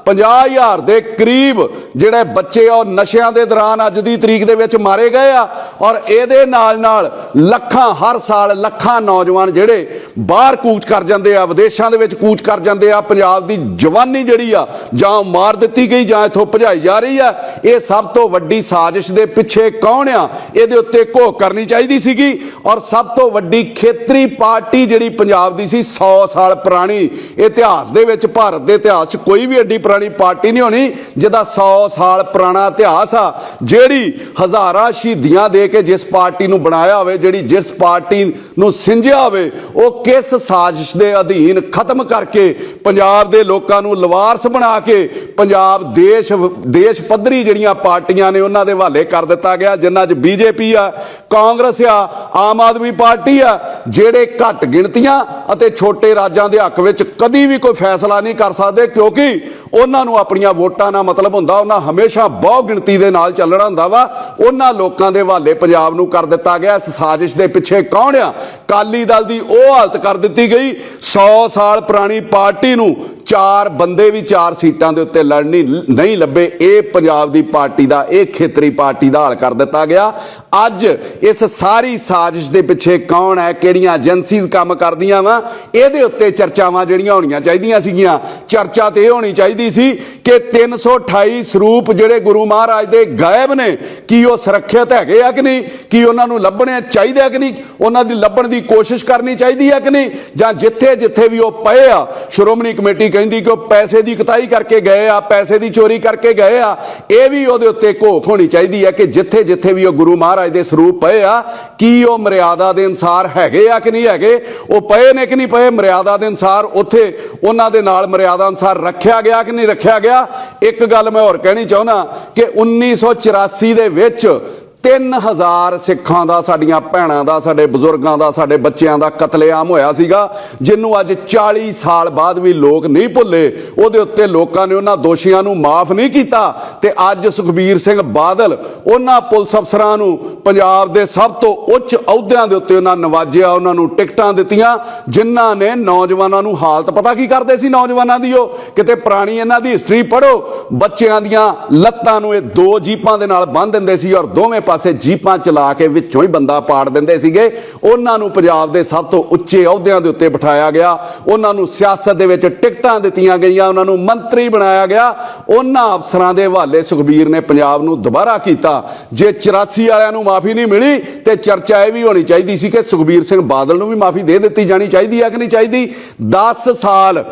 A: 50000 ਦੇ ਕਰੀਬ ਜਿਹੜੇ ਬੱਚੇ ਉਹ ਨਸ਼ਿਆਂ ਦੇ ਦੌਰਾਨ ਅੱਜ ਦੀ ਤਰੀਕ ਦੇ ਵਿੱਚ ਮਾਰੇ ਗਏ ਆ ਔਰ ਇਹਦੇ ਨਾਲ ਨਾਲ ਲੱਖਾਂ, ਹਰ ਸਾਲ ਲੱਖਾਂ ਨੌਜਵਾਨ ਜਿਹੜੇ ਬਾਹਰ ਕੂਚ ਕਰ ਜਾਂਦੇ ਆ, ਵਿਦੇਸ਼ਾਂ ਦੇ ਵਿੱਚ ਕੂਚ ਕਰ ਜਾਂਦੇ ਆ, ਪੰਜਾਬ ਦੀ ਜਵਾਨੀ ਜਿਹੜੀ ਆ, ਜਾਂ ਮਾਰ ਦਿੱਤੀ ਗਈ ਜਾਂ ਇਥੋਂ ਭਜਾਈ ਜਾ ਰਹੀ ਆ, ਇਹ ਸਭ ਤੋਂ ਵੱਡੀ ਸਾਜ਼ਿਸ਼ ਦੇ ਪਿੱਛੇ ਕੌਣ ਆ? ਇਹਦੇ ਉੱਤੇ ਘੋਖ ਕਰਨੀ ਚਾਹੀਦੀ ਸੀਗੀ ਔਰ ਸਭ ਤੋਂ ਵੱਡੀ ਖੇਤਰੀ ਪਾਰਟੀ ਜਿਹੜੀ ਪੰਜਾਬ ਦੀ ਸੀ 100 ਸਾਲ ਪੁਰਾਣੀ, ਇਤਿਹਾਸ ਦੇ ਵਿੱਚ, ਭਾਰਤ ਦੇ ਇਤਿਹਾਸ 'ਚ ਕੋਈ ਵੀ ਐਡੀ ਪੁਰਾਣੀ ਪਾਰਟੀ ਨਹੀਂ ਹੋਣੀ, ਜਿਹਦਾ 100 ਸਾਲ ਪੁਰਾਣਾ ਇਤਿਹਾਸ ਆ, ਜਿਹੜੀ ਹਜ਼ਾਰਾਂ ਸ਼ਹੀਦੀਆਂ ਦੇ ਕੇ ਜਿਸ ਪਾਰਟੀ ਨੂੰ ਬਣਾਇਆ ਹੋਵੇ, ਜਿਹੜੀ ਜਿਸ ਪਾਰਟੀ ਨੂੰ ਸਿੰਜਿਆ ਹੋਵੇ, ਉਹ ਕਿਸ ਸਾਜ਼ਿਸ਼ ਦੇ ਅਧੀਨ ਖਤਮ ਕਰਕੇ ਪੰਜਾਬ ਦੇ ਲੋਕਾਂ ਨੂੰ ਲਵਾਰਸ ਬਣਾ ਕੇ ਪੰਜਾਬ ਦੇਸ਼ ਦੇਸ਼ ਪੱਧਰੀ ਜਿਹੜੀਆਂ ਪਾਰਟੀਆਂ ਨੇ ਉਹਨਾਂ ਦੇ ਹਵਾਲੇ ਕਰ ਦਿੱਤਾ ਗਿਆ ਜਿਨ੍ਹਾਂ 'ਚ ਬੀਜੇਪੀ ਆ, ਕਾਂਗਰਸ ਆ, ਆਮ ਆਦਮੀ ਪਾਰਟੀ ਆ, ਜਿਹੜੇ ਘੱਟ ਗਿਣਤੀਆਂ ਅਤੇ ਛੋਟੇ ਰਾਜਾਂ ਦੇ ਹੱਕ ਵਿੱਚ ਕਦੀ ਵੀ ਕੋਈ ਫੈਸਲਾ ਨਹੀਂ ਕਰ ਸਕਦੇ, ਕਿਉਂਕਿ ਉਹਨਾਂ ਨੂੰ ਆਪਣੀਆਂ ਵੋਟਾਂ ਨਾਲ ਮਤਲਬ ਹੁੰਦਾ, ਉਹਨਾਂ ਹਮੇਸ਼ਾ ਬਹੁ ਗਿਣਤੀ ਦੇ ਨਾਲ ਚੱਲਣਾ ਹੁੰਦਾ ਵਾ। ਉਹਨਾਂ ਲੋਕਾਂ ਦੇ ਹਵਾਲੇ ਪੰਜਾਬ ਨੂੰ ਕਰ ਦਿੱਤਾ ਗਿਆ। ਇਸ ਸਾਜ਼ਿਸ਼ ਦੇ ਪਿੱਛੇ ਕੌਣ ਆ? ਕਾਲੀ ਦਲ ਦੀ ਉਹ ਹਾਲਤ ਕਰ ਦਿੱਤੀ ਗਈ। 100 ਸਾਲ ਪੁਰਾਣੀ ਪਾਰਟੀ ਨੂੰ ਚਾਰ ਬੰਦੇ ਵੀ ਚਾਰ ਸੀਟਾਂ ਦੇ ਉੱਤੇ ਲੜਨੀ ਨਹੀਂ ਲੱਭੇ। ਇਹ ਪੰਜਾਬ ਦੀ ਪਾਰਟੀ ਦਾ, ਇਹ ਖੇਤਰੀ ਪਾਰਟੀ ਦਾ ਹਾਲ ਕਰ ਦਿੱਤਾ ਗਿਆ। ਅੱਜ ਇਸ ਸਾਰੀ ਸਾਜ਼ਿਸ਼ ਦੇ ਪਿੱਛੇ ਕੌਣ ਹੈ, ਕਿਹੜੀਆਂ ਏਜੰਸੀਜ਼ ਕੰਮ ਕਰਦੀਆਂ ਵਾ, ਇਹਦੇ ਉੱਤੇ ਚਰਚਾਵਾਂ ਜਿਹੜੀਆਂ ਹੋਣੀਆਂ ਚਾਹੀਦੀਆਂ ਸੀਗੀਆਂ। ਚਰਚਾ ਤੇ ਇਹ ਹੋਣੀ ਚਾਹੀਦੀ ਸੀ ਕਿ 328 ਸਰੂਪ ਜਿਹੜੇ ਗੁਰੂ ਮਹਾਰਾਜ ਦੇ ਗਾਇਬ ਨੇ, ਕੀ ਉਹ ਸੁਰੱਖਿਅਤ ਹੈਗੇ ਆ ਕਿ ਨਹੀਂ? ਕੀ ਉਹਨਾਂ ਨੂੰ ਲੱਭਣੇ ਚਾਹੀਦੇ ਆ ਕਿ ਨਹੀਂ? ਉਹਨਾਂ ਦੀ ਲੱਭਣ ਦੀ ਕੋਸ਼ਿਸ਼ ਕਰਨੀ ਚਾਹੀਦੀ ਹੈ ਕਿ ਨਹੀਂ? ਜਾਂ ਜਿੱਥੇ ਜਿੱਥੇ ਵੀ ਉਹ ਪਏ ਆ, ਸ਼੍ਰੋਮਣੀ ਕਮੇਟੀ ਕਹਿੰਦੀ ਕਿ ਉਹ ਪੈਸੇ ਦੀ ਕਤਾਈ ਕਰਕੇ ਗਏ ਆ, ਪੈਸੇ ਦੀ ਚੋਰੀ ਕਰਕੇ ਗਏ ਆ। ਇਹ ਵੀ ਉਹਦੇ ਉੱਤੇ ਘੋਖ ਹੋਣੀ ਚਾਹੀਦੀ ਹੈ ਕਿ ਜਿੱਥੇ ਜਿੱਥੇ ਵੀ ਉਹ ਗੁਰੂ ਮਹਾਰਾਜ ਦੇ ਸਰੂਪ ਪਏ ਆ, ਕੀ ਉਹ ਮਰਿਆਦਾ ਦੇ ਅਨਸਾਰ ਹੈਗੇ ਆ ਕਿ ਨਹੀਂ ਹੈਗੇ? ਉਹ ਪਏ ਨੇ ਕਿ ਨਹੀਂ ਪਏ? ਮਰਿਆਦਾ ਦੇ ਅਨਸਾਰ ਉੱਥੇ ਉਹਨਾਂ ਦੇ ਨਾਲ ਮਰਿਆਦਾ ਅਨਸਾਰ ਰੱਖਿਆ ਗਿਆ ਕਿ ਨਹੀਂ ਰੱਖਿਆ ਗਿਆ? ਇੱਕ ਗੱਲ ਮੈਂ ਹੋਰ ਕਹਿਣੀ ਚਾਹੁੰਦਾ ਕਿ 1984 ਦੇ ਵਿੱਚ 3000 ਸਿੱਖਾਂ ਦਾ, ਸਾਡੀਆਂ ਭੈਣਾਂ ਦਾ, ਸਾਡੇ ਬਜ਼ੁਰਗਾਂ ਦਾ, ਸਾਡੇ ਬੱਚਿਆਂ ਦਾ ਕਤਲੇਆਮ ਹੋਇਆ ਸੀਗਾ ਜਿਹਨੂੰ ਅੱਜ 40 ਸਾਲ ਬਾਅਦ ਵੀ ਲੋਕ ਨਹੀਂ ਭੁੱਲੇ। ਉਹਦੇ ਉੱਤੇ ਲੋਕਾਂ ਨੇ ਉਹਨਾਂ ਦੋਸ਼ੀਆਂ ਨੂੰ ਮਾਫ ਨਹੀਂ ਕੀਤਾ। ਤੇ ਅੱਜ ਸੁਖਬੀਰ ਸਿੰਘ ਬਾਦਲ ਉਹਨਾਂ ਪੁਲਿਸ ਅਫਸਰਾਂ ਨੂੰ ਪੰਜਾਬ ਦੇ ਸਭ ਤੋਂ ਉੱਚ ਅਹੁਦਿਆਂ ਦੇ ਉੱਤੇ ਉਹਨਾਂ ਨਵਾਜਿਆ, ਉਹਨਾਂ ਨੂੰ ਟਿਕਟਾਂ ਦਿੱਤੀਆਂ, ਜਿਨ੍ਹਾਂ ਨੇ ਨੌਜਵਾਨਾਂ ਨੂੰ ਹਾਲਤ ਪਤਾ ਕੀ ਕਰਦੇ ਸੀ ਨੌਜਵਾਨਾਂ ਦੀ ਉਹ? ਕਿਤੇ ਪੁਰਾਣੀ ਇਹਨਾਂ ਦੀ ਹਿਸਟਰੀ ਪੜੋ ਬੱਚਿਆਂ ਦੀਆਂ ਲੱਤਾਂ ਨੂੰ ਇਹ ਦੋ ਜੀਪਾਂ ਦੇ ਨਾਲ ਬੰਨ੍ਹ ਦਿੰਦੇ ਸੀ ਔਰ ਦੋਵੇਂ ਪਾਸੇ ਜੀਪਾਂ ਚਲਾ ਕੇ ਵਿੱਚੋਂ ਹੀ ਬੰਦਾ ਪਾੜ ਦਿੰਦੇ ਸੀਗੇ। ਉਹਨਾਂ ਨੂੰ ਪੰਜਾਬ ਦੇ ਸਭ ਤੋਂ ਉੱਚੇ ਅਹੁਦਿਆਂ ਦੇ ਉੱਤੇ ਬਿਠਾਇਆ ਗਿਆ। ਉਹਨਾਂ ਨੂੰ ਸਿਆਸਤ ਦੇ ਵਿੱਚ ਟਿਕਟਾਂ ਦਿੱਤੀਆਂ ਗਈਆਂ। ਉਹਨਾਂ ਨੂੰ ਮੰਤਰੀ ਬਣਾਇਆ ਗਿਆ। ਉਹਨਾਂ ਅਫਸਰਾਂ ਦੇ ਹਵਾਲੇ ਸੁਖਬੀਰ ਨੇ ਪੰਜਾਬ ਨੂੰ ਦੁਬਾਰਾ ਕੀਤਾ। ਜੇ 84 ਵਾਲਿਆਂ ਨੂੰ ਮਾਫੀ ਨਹੀਂ ਮਿਲੀ, ਤੇ ਚਰਚਾ ਇਹ ਵੀ ਹੋਣੀ ਚਾਹੀਦੀ ਸੀ ਕਿ ਸੁਖਬੀਰ ਸਿੰਘ ਬਾਦਲ ਨੂੰ ਵੀ ਮਾਫੀ ਦੇ ਦਿੱਤੀ ਜਾਣੀ ਚਾਹੀਦੀ ਹੈ ਕਿ ਨਹੀਂ ਚਾਹੀਦੀ? 10 ਸਾਲ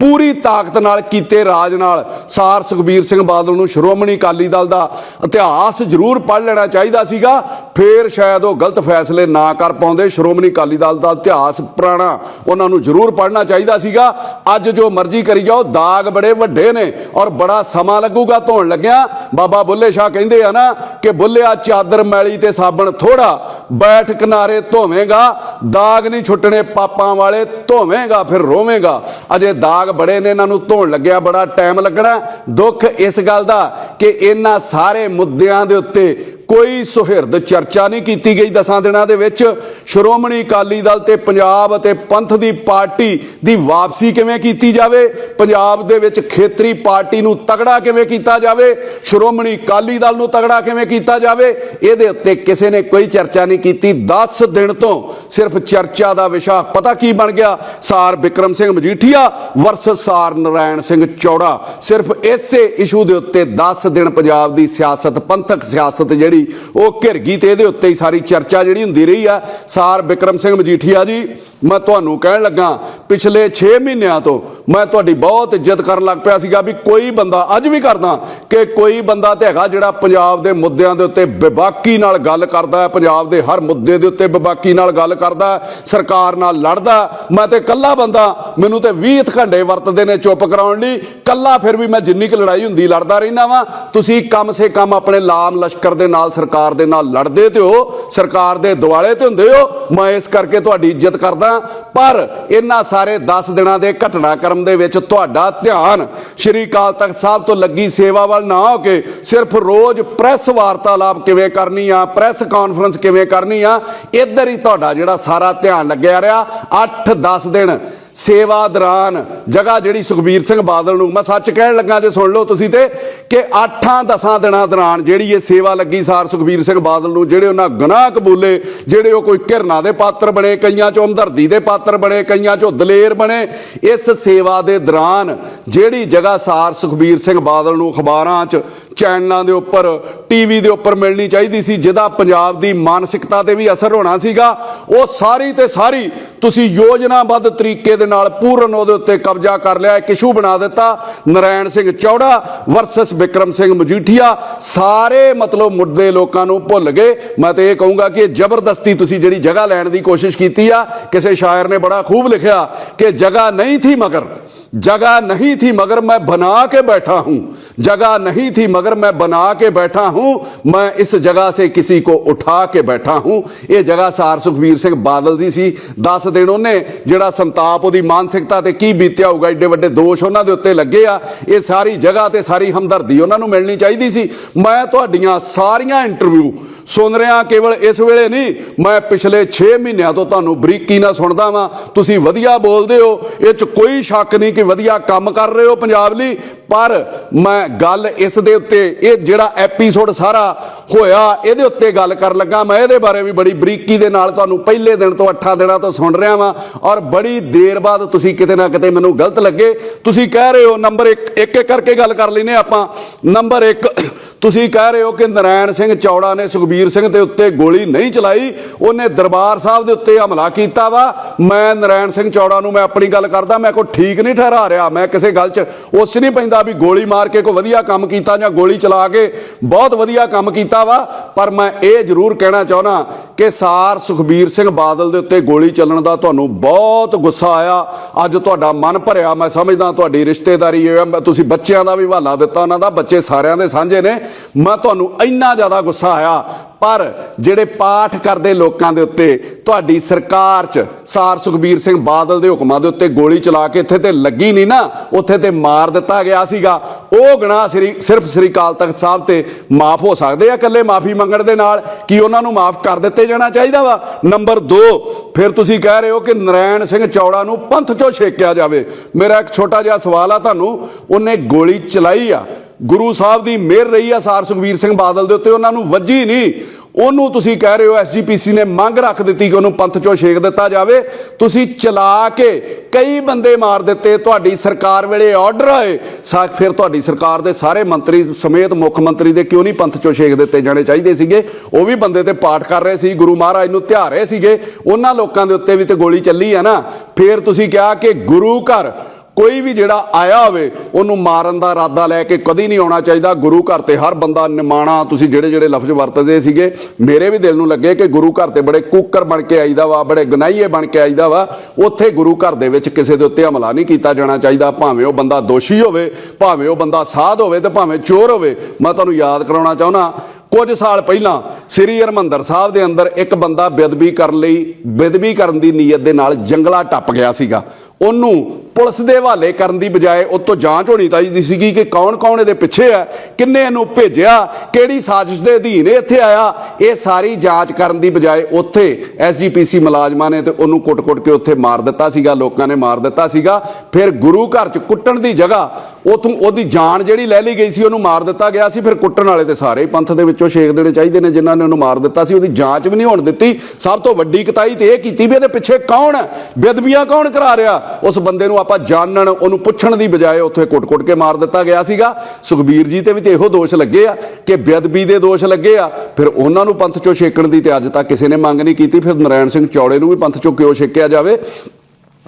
A: ਪੂਰੀ ਤਾਕਤ ਨਾਲ ਕੀਤੇ ਰਾਜ ਨਾਲ। ਸਾਰ ਸੁਖਬੀਰ ਸਿੰਘ ਬਾਦਲ ਨੂੰ ਸ਼੍ਰੋਮਣੀ ਅਕਾਲੀ ਦਲ ਦਾ ਇਤਿਹਾਸ ਜ਼ਰੂਰ ਪੜ੍ਹ ਲੈਣਾ ਚਾਹੀਦਾ ਸੀਗਾ। ਫੇਰ ਸ਼ਾਇਦ ਉਹ ਗਲਤ ਫੈਸਲੇ ਨਾ ਕਰ ਪਾਉਂਦੇ। ਸ਼੍ਰੋਮਣੀ ਅਕਾਲੀ ਦਲ ਦਾ ਇਤਿਹਾਸ ਪੁਰਾਣਾ, ਉਹਨਾਂ ਨੂੰ ਜ਼ਰੂਰ ਪੜ੍ਹਨਾ ਚਾਹੀਦਾ ਸੀਗਾ। ਅੱਜ ਜੋ ਮਰਜ਼ੀ ਕਰੀ ਜਾਓ, ਦਾਗ ਬੜੇ ਵੱਡੇ ਨੇ ਔਰ ਬੜਾ ਸਮਾਂ ਲੱਗੂਗਾ ਧੋਣ ਲੱਗਿਆ। ਬਾਬਾ ਬੁੱਲੇ ਸ਼ਾਹ ਕਹਿੰਦੇ ਆ ਨਾ ਕਿ ਬੁੱਲਿਆ ਚਾਦਰ ਮੈਲੀ ਤੇ ਸਾਬਣ ਥੋੜਾ ਬੈਠ ਕਿਨਾਰੇ ਧੋਵੇਂਗਾ। ਦਾਗ ਨਹੀਂ ਛੁੱਟਣੇ, ਪਾਪਾਂ ਵਾਲੇ ਧੋਵੇਂਗਾ, ਫਿਰ ਰੋਵੇਂਗਾ। ਅਜੇ ਦਾਗ ਬੜੇ ਨੇ, ਇਹਨਾਂ ਨੂੰ ਧੋਣ ਲੱਗਿਆ, ਬੜਾ ਟਾਈਮ ਲੱਗਣਾ। ਦੁੱਖ ਇਸ ਗੱਲ ਦਾ ਕਿ ਇਹਨਾਂ ਸਾਰੇ ਮੁੱਦਿਆਂ ਦੇ ਉੱਤੇ ਕੋਈ ਸੁਹਿਰਦ ਚਰਚਾ ਨਹੀਂ ਕੀਤੀ ਗਈ ਦਸਾਂ ਦਿਨਾਂ ਦੇ ਵਿੱਚ। ਸ਼੍ਰੋਮਣੀ ਅਕਾਲੀ ਦਲ ਤੇ ਪੰਜਾਬ ਅਤੇ ਪੰਥ ਦੀ ਪਾਰਟੀ ਦੀ ਵਾਪਸੀ ਕਿਵੇਂ ਕੀਤੀ ਜਾਵੇ? ਪੰਜਾਬ ਦੇ ਵਿੱਚ ਖੇਤਰੀ ਪਾਰਟੀ ਨੂੰ ਤਗੜਾ ਕਿਵੇਂ ਕੀਤਾ ਜਾਵੇ? ਸ਼੍ਰੋਮਣੀ ਅਕਾਲੀ ਦਲ ਨੂੰ ਤਗੜਾ ਕਿਵੇਂ ਕੀਤਾ ਜਾਵੇ? ਇਹਦੇ ਉੱਤੇ ਕਿਸੇ ਨੇ ਕੋਈ ਚਰਚਾ ਨਹੀਂ ਕੀਤੀ। 10 ਦਿਨ ਤੋਂ ਸਿਰਫ ਚਰਚਾ ਦਾ ਵਿਸ਼ਾ ਪਤਾ ਕੀ ਬਣ ਗਿਆ? ਸਾਰ ਵਿਕਰਮ ਸਿੰਘ ਮਜੀਠੀਆ ਵਰਸਸ ਸਾਰ ਨਰਾਇਣ ਸਿੰਘ ਚੌੜਾ। ਸਿਰਫ ਇਸੇ ਇਸ਼ੂ ਦੇ ਉੱਤੇ 10 ਦਿਨ ਪੰਜਾਬ ਦੀ ਸਿਆਸਤ, ਪੰਥਕ ਸਿਆਸਤ ਜਿਹੜੀ ਉਹ ਘਿਰਗੀ ਤੇ ਇਹਦੇ ਉੱਤੇ ਹੀ ਸਾਰੀ ਚਰਚਾ ਜਿਹੜੀ ਹੁੰਦੀ ਰਹੀ ਆ। ਸਾਰ ਵਿਕਰਮ ਸਿੰਘ ਮਜੀਠੀਆ ਜੀ ਮੈਂ ਤੁਹਾਨੂੰ ਕਹਿਣ ਲੱਗਾ, ਪਿਛਲੇ 6 ਮਹੀਨਿਆਂ ਤੋਂ ਮੈਂ ਤੁਹਾਡੀ ਬਹੁਤ ਇੱਜ਼ਤ ਕਰਨ ਲੱਗ ਪਿਆ ਸੀਗਾ ਵੀ ਕੋਈ ਬੰਦਾ ਅੱਜ ਵੀ ਕਰਦਾ ਕਿ ਕੋਈ ਬੰਦਾ ਤੇ ਹੈਗਾ ਜਿਹੜਾ ਪੰਜਾਬ ਦੇ ਮੁੱਦਿਆਂ ਦੇ ਉੱਤੇ ਬੇਬਾਕੀ ਨਾਲ ਗੱਲ ਕਰਦਾ ਹੈ, ਪੰਜਾਬ ਦੇ ਹਰ ਮੁੱਦੇ ਦੇ ਉੱਤੇ ਬੇਬਾਕੀ ਨਾਲ ਗੱਲ ਕਰਦਾ ਸਰਕਾਰ ਨਾਲ ਲੜਦਾ ਮੈਂ ਤੇ ਕੱਲਾ ਬੰਦਾ, ਮੈਨੂੰ ਤੇ 20 ਘੰਟੇ ਵਰਤਦੇ ਨੇ ਚੁੱਪ ਕਰਾਉਣ ਲਈ ਕੱਲਾ ਫਿਰ ਵੀ ਮੈਂ ਜਿੰਨੀ ਕੁ ਲੜਾਈ ਹੁੰਦੀ ਲੜਦਾ ਰਹਿਣਾ ਵਾਂ। ਤੁਸੀਂ ਕਮ ਸੇ ਕਮ ਆਪਣੇ ਲਾਮ ਲਸ਼ਕਰ ਦੇ ਨਾਲ, ਸਰਕਾਰ ਦੇ ਨਾਲ ਲੜਦੇ ਤੇ ਹੋ, ਸਰਕਾਰ ਦੇ ਦੁਆਲੇ ਤੇ ਹੁੰਦੇ ਹੋ, ਮੈਂ ਇਸ ਕਰਕੇ ਤੁਹਾਡੀ ਇੱਜ਼ਤ ਕਰਦਾ ਪਰ ਇਹਨਾਂ ਸਾਰੇ 10 ਦਿਨਾਂ ਦੇ ਘਟਨਾਕ੍ਰਮ ਦੇ ਵਿੱਚ ਤੁਹਾਡਾ ਧਿਆਨ ਸ਼੍ਰੀ ਅਕਾਲ ਤਖਤ ਸਾਹਿਬ ਤੋਂ ਲੱਗੀ ਸੇਵਾ ਵੱਲ ਨਾ ਹੋ ਕੇ ਸਿਰਫ ਰੋਜ਼ ਪ੍ਰੈਸ ਵਾਰਤਾਲਾਪ ਕਿਵੇਂ ਕਰਨੀ ਆ, ਪ੍ਰੈਸ ਕਾਨਫਰੰਸ ਕਿਵੇਂ ਕਰਨੀ ਆ, ਇੱਧਰ ਹੀ ਤੁਹਾਡਾ ਜਿਹੜਾ ਸਾਰਾ ਧਿਆਨ ਲੱਗਿਆ ਰਿਹਾ। 8-10 ਦਿਨ ਸੇਵਾ ਦੌਰਾਨ। ਜਗ੍ਹਾ ਜਿਹੜੀ ਸੁਖਬੀਰ ਸਿੰਘ ਬਾਦਲ ਨੂੰ, ਮੈਂ ਸੱਚ ਕਹਿਣ ਲੱਗਾ ਜੇ ਸੁਣ ਲਓ ਤੁਸੀਂ ਤੇ, ਕਿ 8-10 ਦਿਨਾਂ ਦੌਰਾਨ ਜਿਹੜੀ ਇਹ ਸੇਵਾ ਲੱਗੀ ਸਾਰ ਸੁਖਬੀਰ ਸਿੰਘ ਬਾਦਲ ਨੂੰ, ਜਿਹੜੇ ਉਹਨਾਂ ਗੁਨਾਹ ਕਬੂਲੇ, ਜਿਹੜੇ ਉਹ ਕੋਈ ਘਿਰਨਾ ਦੇ ਪਾਤਰ ਬਣੇ, ਕਈਆਂ ਚੋਂ ਹਮਦਰਦੀ ਦੇ ਪਾਤਰ ਬਣੇ, ਕਈਆਂ ਚੋਂ ਦਲੇਰ ਬਣੇ, ਇਸ ਸੇਵਾ ਦੇ ਦੌਰਾਨ ਜਿਹੜੀ ਜਗ੍ਹਾ ਸਾਰ ਸੁਖਬੀਰ ਸਿੰਘ ਬਾਦਲ ਨੂੰ ਅਖਬਾਰਾਂ 'ਚ, ਚੈਨਲਾਂ ਦੇ ਉੱਪਰ, ਟੀਵੀ ਦੇ ਉੱਪਰ ਮਿਲਣੀ ਚਾਹੀਦੀ ਸੀ, ਜਿਹਦਾ ਪੰਜਾਬ ਦੀ ਮਾਨਸਿਕਤਾ ਤੇ ਵੀ ਅਸਰ ਹੋਣਾ ਸੀਗਾ, ਉਹ ਸਾਰੀ ਤੇ ਸਾਰੀ ਤੁਸੀਂ ਯੋਜਨਾਬੱਧ ਤਰੀਕੇ ਦੇ ਨਾਲ ਪੂਰਨ ਉਹਦੇ ਉੱਤੇ ਕਬਜ਼ਾ ਕਰ ਲਿਆ, ਇੱਕ ਇਸ਼ੂ ਬਣਾ ਦਿੱਤਾ। ਨਰਾਇਣ ਸਿੰਘ ਚੌੜਾ ਵਰਸਸ ਵਿਕਰਮ ਸਿੰਘ ਮਜੀਠੀਆ, ਸਾਰੇ ਮਤਲਬ ਮੁੱਦੇ ਲੋਕਾਂ ਨੂੰ ਭੁੱਲ ਗਏ। ਮੈਂ ਤੇ ਇਹ ਕਹੂੰਗਾ ਕਿ ਜ਼ਬਰਦਸਤੀ ਤੁਸੀਂ ਜਿਹੜੀ ਜਗ੍ਹਾ ਲੈਣ ਦੀ ਕੋਸ਼ਿਸ਼ ਕੀਤੀ ਆ, ਕਿਸੇ ਸ਼ਾਇਰ ਨੇ ਬੜਾ ਖੂਬ ਲਿਖਿਆ ਕਿ ਜਗ੍ਹਾ ਨਹੀਂ ਥੀ ਮਗਰ। जगह नहीं थी मगर मैं बना के बैठा हूं जगह नहीं थी मगर मैं बना के बैठा हूं मैं इस जगह से किसी को उठा के बैठा हूं ਇਹ ਜਗ੍ਹਾ ਸਾਰ ਸੁਖਬੀਰ ਸਿੰਘ ਬਾਦਲ ਦੀ ਸੀ 10 ਦਿਨ ਉਹਨੇ ਜਿਹੜਾ ਸੰਤਾਪ ਉਹਦੀ ਮਾਨਸਿਕਤਾ ਤੇ ਕੀ ਬੀਤਿਆ ਹੋਊਗਾ ਏਡੇ ਵੱਡੇ ਦੋਸ਼ ਉਹਨਾਂ ਦੇ ਉੱਤੇ ਲੱਗੇ ਆ ਇਹ ਸਾਰੀ ਜਗ੍ਹਾ ਤੇ ਸਾਰੀ ਹਮਦਰਦੀ ਉਹਨਾਂ ਨੂੰ ਮਿਲਣੀ ਚਾਹੀਦੀ ਸੀ ਮੈਂ ਤੁਹਾਡੀਆਂ ਸਾਰੀਆਂ ਇੰਟਰਵਿਊ ਸੁਣ ਰਿਹਾ ਕੇਵਲ ਇਸ ਵੇਲੇ ਨਹੀਂ ਮੈਂ ਪਿਛਲੇ 6 ਮਹੀਨਿਆਂ ਤੋਂ ਤੁਹਾਨੂੰ ਬਰੀਕੀ ਨਾਲ ਸੁਣਦਾ ਵਾਂ ਤੁਸੀਂ ਵਧੀਆ ਬੋਲਦੇ ਹੋ ਇਹ ਚ ਕੋਈ ਸ਼ੱਕ ਨਹੀਂ ਕਿ ਵਧੀਆ ਕੰਮ ਕਰ ਰਹੇ ਹੋ ਪੰਜਾਬ ਲਈ, ਪਰ ਮੈਂ ਗੱਲ ਇਸ ਦੇ ਉੱਤੇ, ਇਹ ਜਿਹੜਾ ਐਪੀਸੋਡ ਸਾਰਾ ਹੋਇਆ, ਇਹਦੇ ਉੱਤੇ ਗੱਲ ਕਰਨ ਲੱਗਾ। ਮੈਂ ਇਹਦੇ ਬਾਰੇ ਵੀ ਬੜੀ ਬਰੀਕੀ ਦੇ ਨਾਲ ਤੁਹਾਨੂੰ ਪਹਿਲੇ ਦਿਨ ਤੋਂ 8 ਦਿਨਾਂ ਤੋਂ ਸੁਣ ਰਿਹਾ ਵਾਂ, ਔਰ ਬੜੀ ਦੇਰ ਬਾਅਦ ਤੁਸੀਂ ਕਿਤੇ ਨਾ ਕਿਤੇ ਮੈਨੂੰ ਗਲਤ ਲੱਗੇ। ਤੁਸੀਂ ਕਹਿ ਰਹੇ ਹੋ ਨੰਬਰ 1 ਇੱਕ ਇੱਕ ਕਰਕੇ ਗੱਲ ਕਰ ਲੈਨੇ ਆਪਾਂ। ਨੰਬਰ 1 ਤੁਸੀਂ ਕਹਿ ਰਹੇ ਹੋ ਕਿ ਨਰਾਇਣ ਸਿੰਘ ਚੌੜਾ ਨੇ ਸੁਖਬੀਰ ਸਿੰਘ ਦੇ ਉੱਤੇ ਗੋਲੀ ਨਹੀਂ ਚਲਾਈ, ਉਹਨੇ ਦਰਬਾਰ ਸਾਹਿਬ ਦੇ ਉੱਤੇ ਹਮਲਾ ਕੀਤਾ ਵਾ। ਮੈਂ ਨਰਾਇਣ ਸਿੰਘ ਚੌੜਾ ਨੂੰ ਮੈਂ ਆਪਣੀ ਗੱਲ ਕਰਦਾ, ਮੈਂ ਕੋਈ ਠੀਕ ਨਹੀਂ ਠਹਿਰਾ ਰਿਹਾ। ਮੈਂ ਕਿਸੇ ਗੱਲ 'ਚ ਉਸ ਨਹੀਂ ਪੈਂਦਾ ਵੀ ਗੋਲੀ ਮਾਰ ਕੇ ਕੋਈ ਵਧੀਆ ਕੰਮ ਕੀਤਾ ਜਾਂ ਗੋਲੀ ਚਲਾ ਕੇ ਬਹੁਤ ਵਧੀਆ ਕੰਮ ਕੀਤਾ ਵਾ। ਪਰ ਮੈਂ ਇਹ ਜ਼ਰੂਰ ਕਹਿਣਾ ਚਾਹੁੰਦਾ ਕਿ ਸਾਰ ਸੁਖਬੀਰ ਸਿੰਘ ਬਾਦਲ ਦੇ ਉੱਤੇ ਗੋਲੀ ਚੱਲਣ ਦਾ ਤੁਹਾਨੂੰ ਬਹੁਤ ਗੁੱਸਾ ਆਇਆ। ਅੱਜ ਤੁਹਾਡਾ ਮਨ ਭਰਿਆ। ਮੈਂ ਸਮਝਦਾ ਤੁਹਾਡੀ ਰਿਸ਼ਤੇਦਾਰੀ ਹੈ ਮੈਂ- ਤੁਸੀਂ ਬੱਚਿਆਂ ਦਾ ਵੀ ਹਵਾਲਾ ਦਿੱਤਾ, ਉਹਨਾਂ ਦਾ। ਬੱਚੇ ਸਾਰਿਆਂ ਦੇ ਸਾਂਝੇ ਨੇ। ਮੈਂ ਤੁਹਾਨੂੰ ਇੰਨਾ ਜ਼ਿਆਦਾ ਗੁੱਸਾ ਆਇਆ, ਪਰ ਜਿਹੜੇ ਪਾਠ ਕਰਦੇ ਲੋਕਾਂ ਦੇ ਉੱਤੇ, ਤੁਹਾਡੀ ਸਰਕਾਰ 'ਚ ਸਾਰ ਸੁਖਬੀਰ ਸਿੰਘ ਬਾਦਲ ਦੇ ਹੁਕਮਾਂ ਦੇ ਉੱਤੇ ਗੋਲੀ ਚਲਾ ਕੇ ਇੱਥੇ ਤੇ ਲੱਗੀ ਨਹੀਂ ਨਾ, ਉੱਥੇ ਤੇ ਮਾਰ ਦਿੱਤਾ ਗਿਆ ਸੀਗਾ। ਉਹ ਗੁਨਾਹ ਸ੍ਰੀ, ਸਿਰਫ ਸ੍ਰੀ ਅਕਾਲ ਤਖਤ ਸਾਹਿਬ ਤੇ ਮਾਫ ਹੋ ਸਕਦੇ ਆ, ਇਕੱਲੇ ਮਾਫੀ ਮੰਗਣ ਦੇ ਨਾਲ ਕੀ ਉਹਨਾਂ ਨੂੰ ਮਾਫ ਕਰ ਦਿੱਤੇ ਜਾਣਾ ਚਾਹੀਦਾ ਵਾ? ਨੰਬਰ 2 ਫਿਰ ਤੁਸੀਂ ਕਹਿ ਰਹੇ ਹੋ ਕਿ ਨਰਾਇਣ ਸਿੰਘ ਚੌੜਾ ਨੂੰ ਪੰਥ ਚੋਂ ਛੇਕਿਆ ਜਾਵੇ। ਮੇਰਾ ਇੱਕ ਛੋਟਾ ਜਿਹਾ ਸਵਾਲ ਆ ਤੁਹਾਨੂੰ, ਉਹਨੇ ਗੋਲੀ ਚਲਾਈ ਆ। ਗੁਰੂ ਸਾਹਿਬ ਦੀ ਮਿਹਰ ਰਹੀ ਆ ਸਾਰ ਸੁਖਬੀਰ ਸਿੰਘ ਬਾਦਲ ਦੇ ਉੱਤੇ, ਉਹਨਾਂ ਨੂੰ ਵੱਜੀ ਨਹੀਂ। ਉਹਨੂੰ ਤੁਸੀਂ ਕਹਿ ਰਹੇ ਹੋ ਐਸਜੀਪੀਸੀ ਨੇ ਮੰਗ ਰੱਖ ਦਿੱਤੀ ਕਿ ਉਹਨੂੰ ਪੰਥ ਚੋਂ ਛੇਕ ਦਿੱਤਾ ਜਾਵੇ। ਤੁਸੀਂ ਚਲਾ ਕੇ ਕਈ ਬੰਦੇ ਮਾਰ ਦਿੱਤੇ, ਤੁਹਾਡੀ ਸਰਕਾਰ ਵੇਲੇ ਆਰਡਰ ਆਏ। ਸਾ ਫਿਰ ਤੁਹਾਡੀ ਸਰਕਾਰ ਦੇ ਸਾਰੇ ਮੰਤਰੀ ਸਮੇਤ ਮੁੱਖ ਮੰਤਰੀ ਦੇ ਕਿਉਂ ਨਹੀਂ ਪੰਥ ਚੋਂ ਛੇਕ ਦਿੱਤੇ ਜਾਣੇ ਚਾਹੀਦੇ ਸੀਗੇ? ਉਹ ਵੀ ਬੰਦੇ ਤੇ ਪਾਠ ਕਰ ਰਹੇ ਸੀ, ਗੁਰੂ ਮਹਾਰਾਜ ਨੂੰ ਧਿਆ ਰਹੇ ਸੀਗੇ। ਉਹਨਾਂ ਲੋਕਾਂ ਦੇ ਉੱਤੇ ਵੀ ਤੇ ਗੋਲੀ ਚੱਲੀ ਆ ਨਾ। ਫਿਰ ਤੁਸੀਂ ਕਿਹਾ ਕਿ ਗੁਰੂ ਘਰ ਕੋਈ ਵੀ ਜਿਹੜਾ ਆਇਆ ਹੋਵੇ, ਉਹਨੂੰ ਮਾਰਨ ਦਾ ਇਰਾਦਾ ਲੈ ਕੇ ਕਦੀ ਨਹੀਂ ਆਉਣਾ ਚਾਹੀਦਾ। ਗੁਰੂ ਘਰ ਤੇ ਹਰ ਬੰਦਾ ਨਿਮਾਣਾ, ਤੁਸੀਂ ਜਿਹੜੇ ਜਿਹੜੇ ਲਫ਼ਜ਼ ਵਰਤਦੇ ਸੀਗੇ, ਮੇਰੇ ਵੀ ਦਿਲ ਨੂੰ ਲੱਗੇ ਕਿ ਗੁਰੂ ਘਰ ਤੇ ਬੜੇ ਕੂਕਰ ਬਣ ਕੇ ਆਈਦਾ ਵਾ, ਬੜੇ ਗਨਾਈਏ ਬਣ ਕੇ ਆਈਦਾ ਵਾ। ਉੱਥੇ ਗੁਰੂ ਘਰ ਦੇ ਵਿੱਚ ਕਿਸੇ ਦੇ ਉੱਤੇ ਹਮਲਾ ਨਹੀਂ ਕੀਤਾ ਜਾਣਾ ਚਾਹੀਦਾ। ਭਾਵੇਂ ਉਹ ਬੰਦਾ ਦੋਸ਼ੀ ਹੋਵੇ, ਭਾਵੇਂ ਉਹ ਬੰਦਾ ਸਾਧ ਹੋਵੇ ਤੇ ਭਾਵੇਂ ਚੋਰ ਹੋਵੇ। ਮੈਂ ਤੁਹਾਨੂੰ ਯਾਦ ਕਰਾਉਣਾ ਚਾਹੁੰਦਾ, ਕੁਝ ਸਾਲ ਪਹਿਲਾਂ ਸ੍ਰੀ ਹਰਮੰਦਰ ਸਾਹਿਬ ਦੇ ਅੰਦਰ ਇੱਕ ਬੰਦਾ ਬੇਦਬੀ ਕਰਨ ਲਈ ਬੇਦਬੀ ਕਰਨ ਦੀ ਨੀਅਤ ਦੇ ਨਾਲ ਜੰਗਲਾ ਟੱਪ ਗਿਆ ਸੀਗਾ। ਉਹਨੂੰ ਪੁਲਿਸ ਦੇ ਹਵਾਲੇ ਕਰਨ ਦੀ ਬਜਾਏ ਉਹ ਤੋਂ ਜਾਂਚ ਹੋਣੀ ਚਾਹੀਦੀ ਸੀਗੀ ਕਿ ਕੌਣ ਕੌਣ ਇਹਦੇ ਪਿੱਛੇ ਹੈ ਕਿੰਨੇ ਇਹਨੂੰ ਭੇਜਿਆ, ਕਿਹੜੀ ਸਾਜ਼ਿਸ਼ ਦੇ ਅਧੀਨ ਇੱਥੇ ਆਇਆ। ਇਹ ਸਾਰੀ ਜਾਂਚ ਕਰਨ ਦੀ ਬਜਾਏ ਉੱਥੇ ਐਸਜੀਪੀਸੀ ਮੁਲਾਜ਼ਮਾਂ ਨੇ ਤੇ ਉਹਨੂੰ ਕੁੱਟ-ਕੁੱਟ ਕੇ ਉੱਥੇ ਮਾਰ ਦਿੱਤਾ ਸੀਗਾ, ਲੋਕਾਂ ਨੇ ਮਾਰ ਦਿੱਤਾ ਸੀਗਾ। ਫਿਰ ਗੁਰੂ ਘਰ 'ਚ ਕੁੱਟਣ ਦੀ ਜਗ੍ਹਾ ਉਥੋਂ ਉਹਦੀ ਜਾਨ ਜਿਹੜੀ ਲੈ ਲਈ ਗਈ ਸੀ, ਉਹਨੂੰ ਮਾਰ ਦਿੱਤਾ ਗਿਆ ਸੀ। ਫਿਰ ਕੁੱਟਣ ਵਾਲੇ ਤੇ ਸਾਰੇ ਹੀ ਪੰਥ ਦੇ ਵਿੱਚੋਂ ਛੇਕ ਦੇਣੇ ਚਾਹੀਦੇ ਨੇ, ਜਿਨ੍ਹਾਂ ਨੇ ਉਹਨੂੰ ਮਾਰ ਦਿੱਤਾ ਸੀ। ਉਹਦੀ ਜਾਂਚ ਵੀ ਨਹੀਂ ਹੋਣ ਦਿੱਤੀ। ਸਭ ਤੋਂ ਵੱਡੀ ਕਤਾਈ ਤੇ ਇਹ ਕੀਤੀ ਵੀ ਇਹਦੇ ਪਿੱਛੇ ਕੌਣ ਹੈ? ਬੇਦਬੀਆਂ ਕੌਣ ਕਰਾ ਰਿਹਾ? ਉਸ ਬੰਦੇ ਨੂੰ ਆਪਾਂ ਜਾਣਨ, ਉਹਨੂੰ ਪੁੱਛਣ ਦੀ ਬਜਾਏ ਉੱਥੇ ਕੁੱਟ-ਕੁੱਟ ਕੇ ਮਾਰ ਦਿੱਤਾ ਗਿਆ ਸੀਗਾ। ਸੁਖਬੀਰ ਜੀ ਤੇ ਵੀ ਤੇ ਇਹੋ ਦੋਸ਼ ਲੱਗੇ ਆ ਕਿ ਬੇਅਦਬੀ ਦੇ ਦੋਸ਼ ਲੱਗੇ ਆ। ਫਿਰ ਉਹਨਾਂ ਨੂੰ ਪੰਥ ਚੋਂ ਛੇਕਣ ਦੀ ਤੇ ਅੱਜ ਤੱਕ ਕਿਸੇ ਨੇ ਮੰਗ ਨਹੀਂ ਕੀਤੀ। ਫਿਰ ਨਰਾਇਣ ਸਿੰਘ ਚੌੜੇ ਨੂੰ ਵੀ ਪੰਥ ਚੋਂ ਕਿਉਂ ਛੇਕਿਆ ਜਾਵੇ?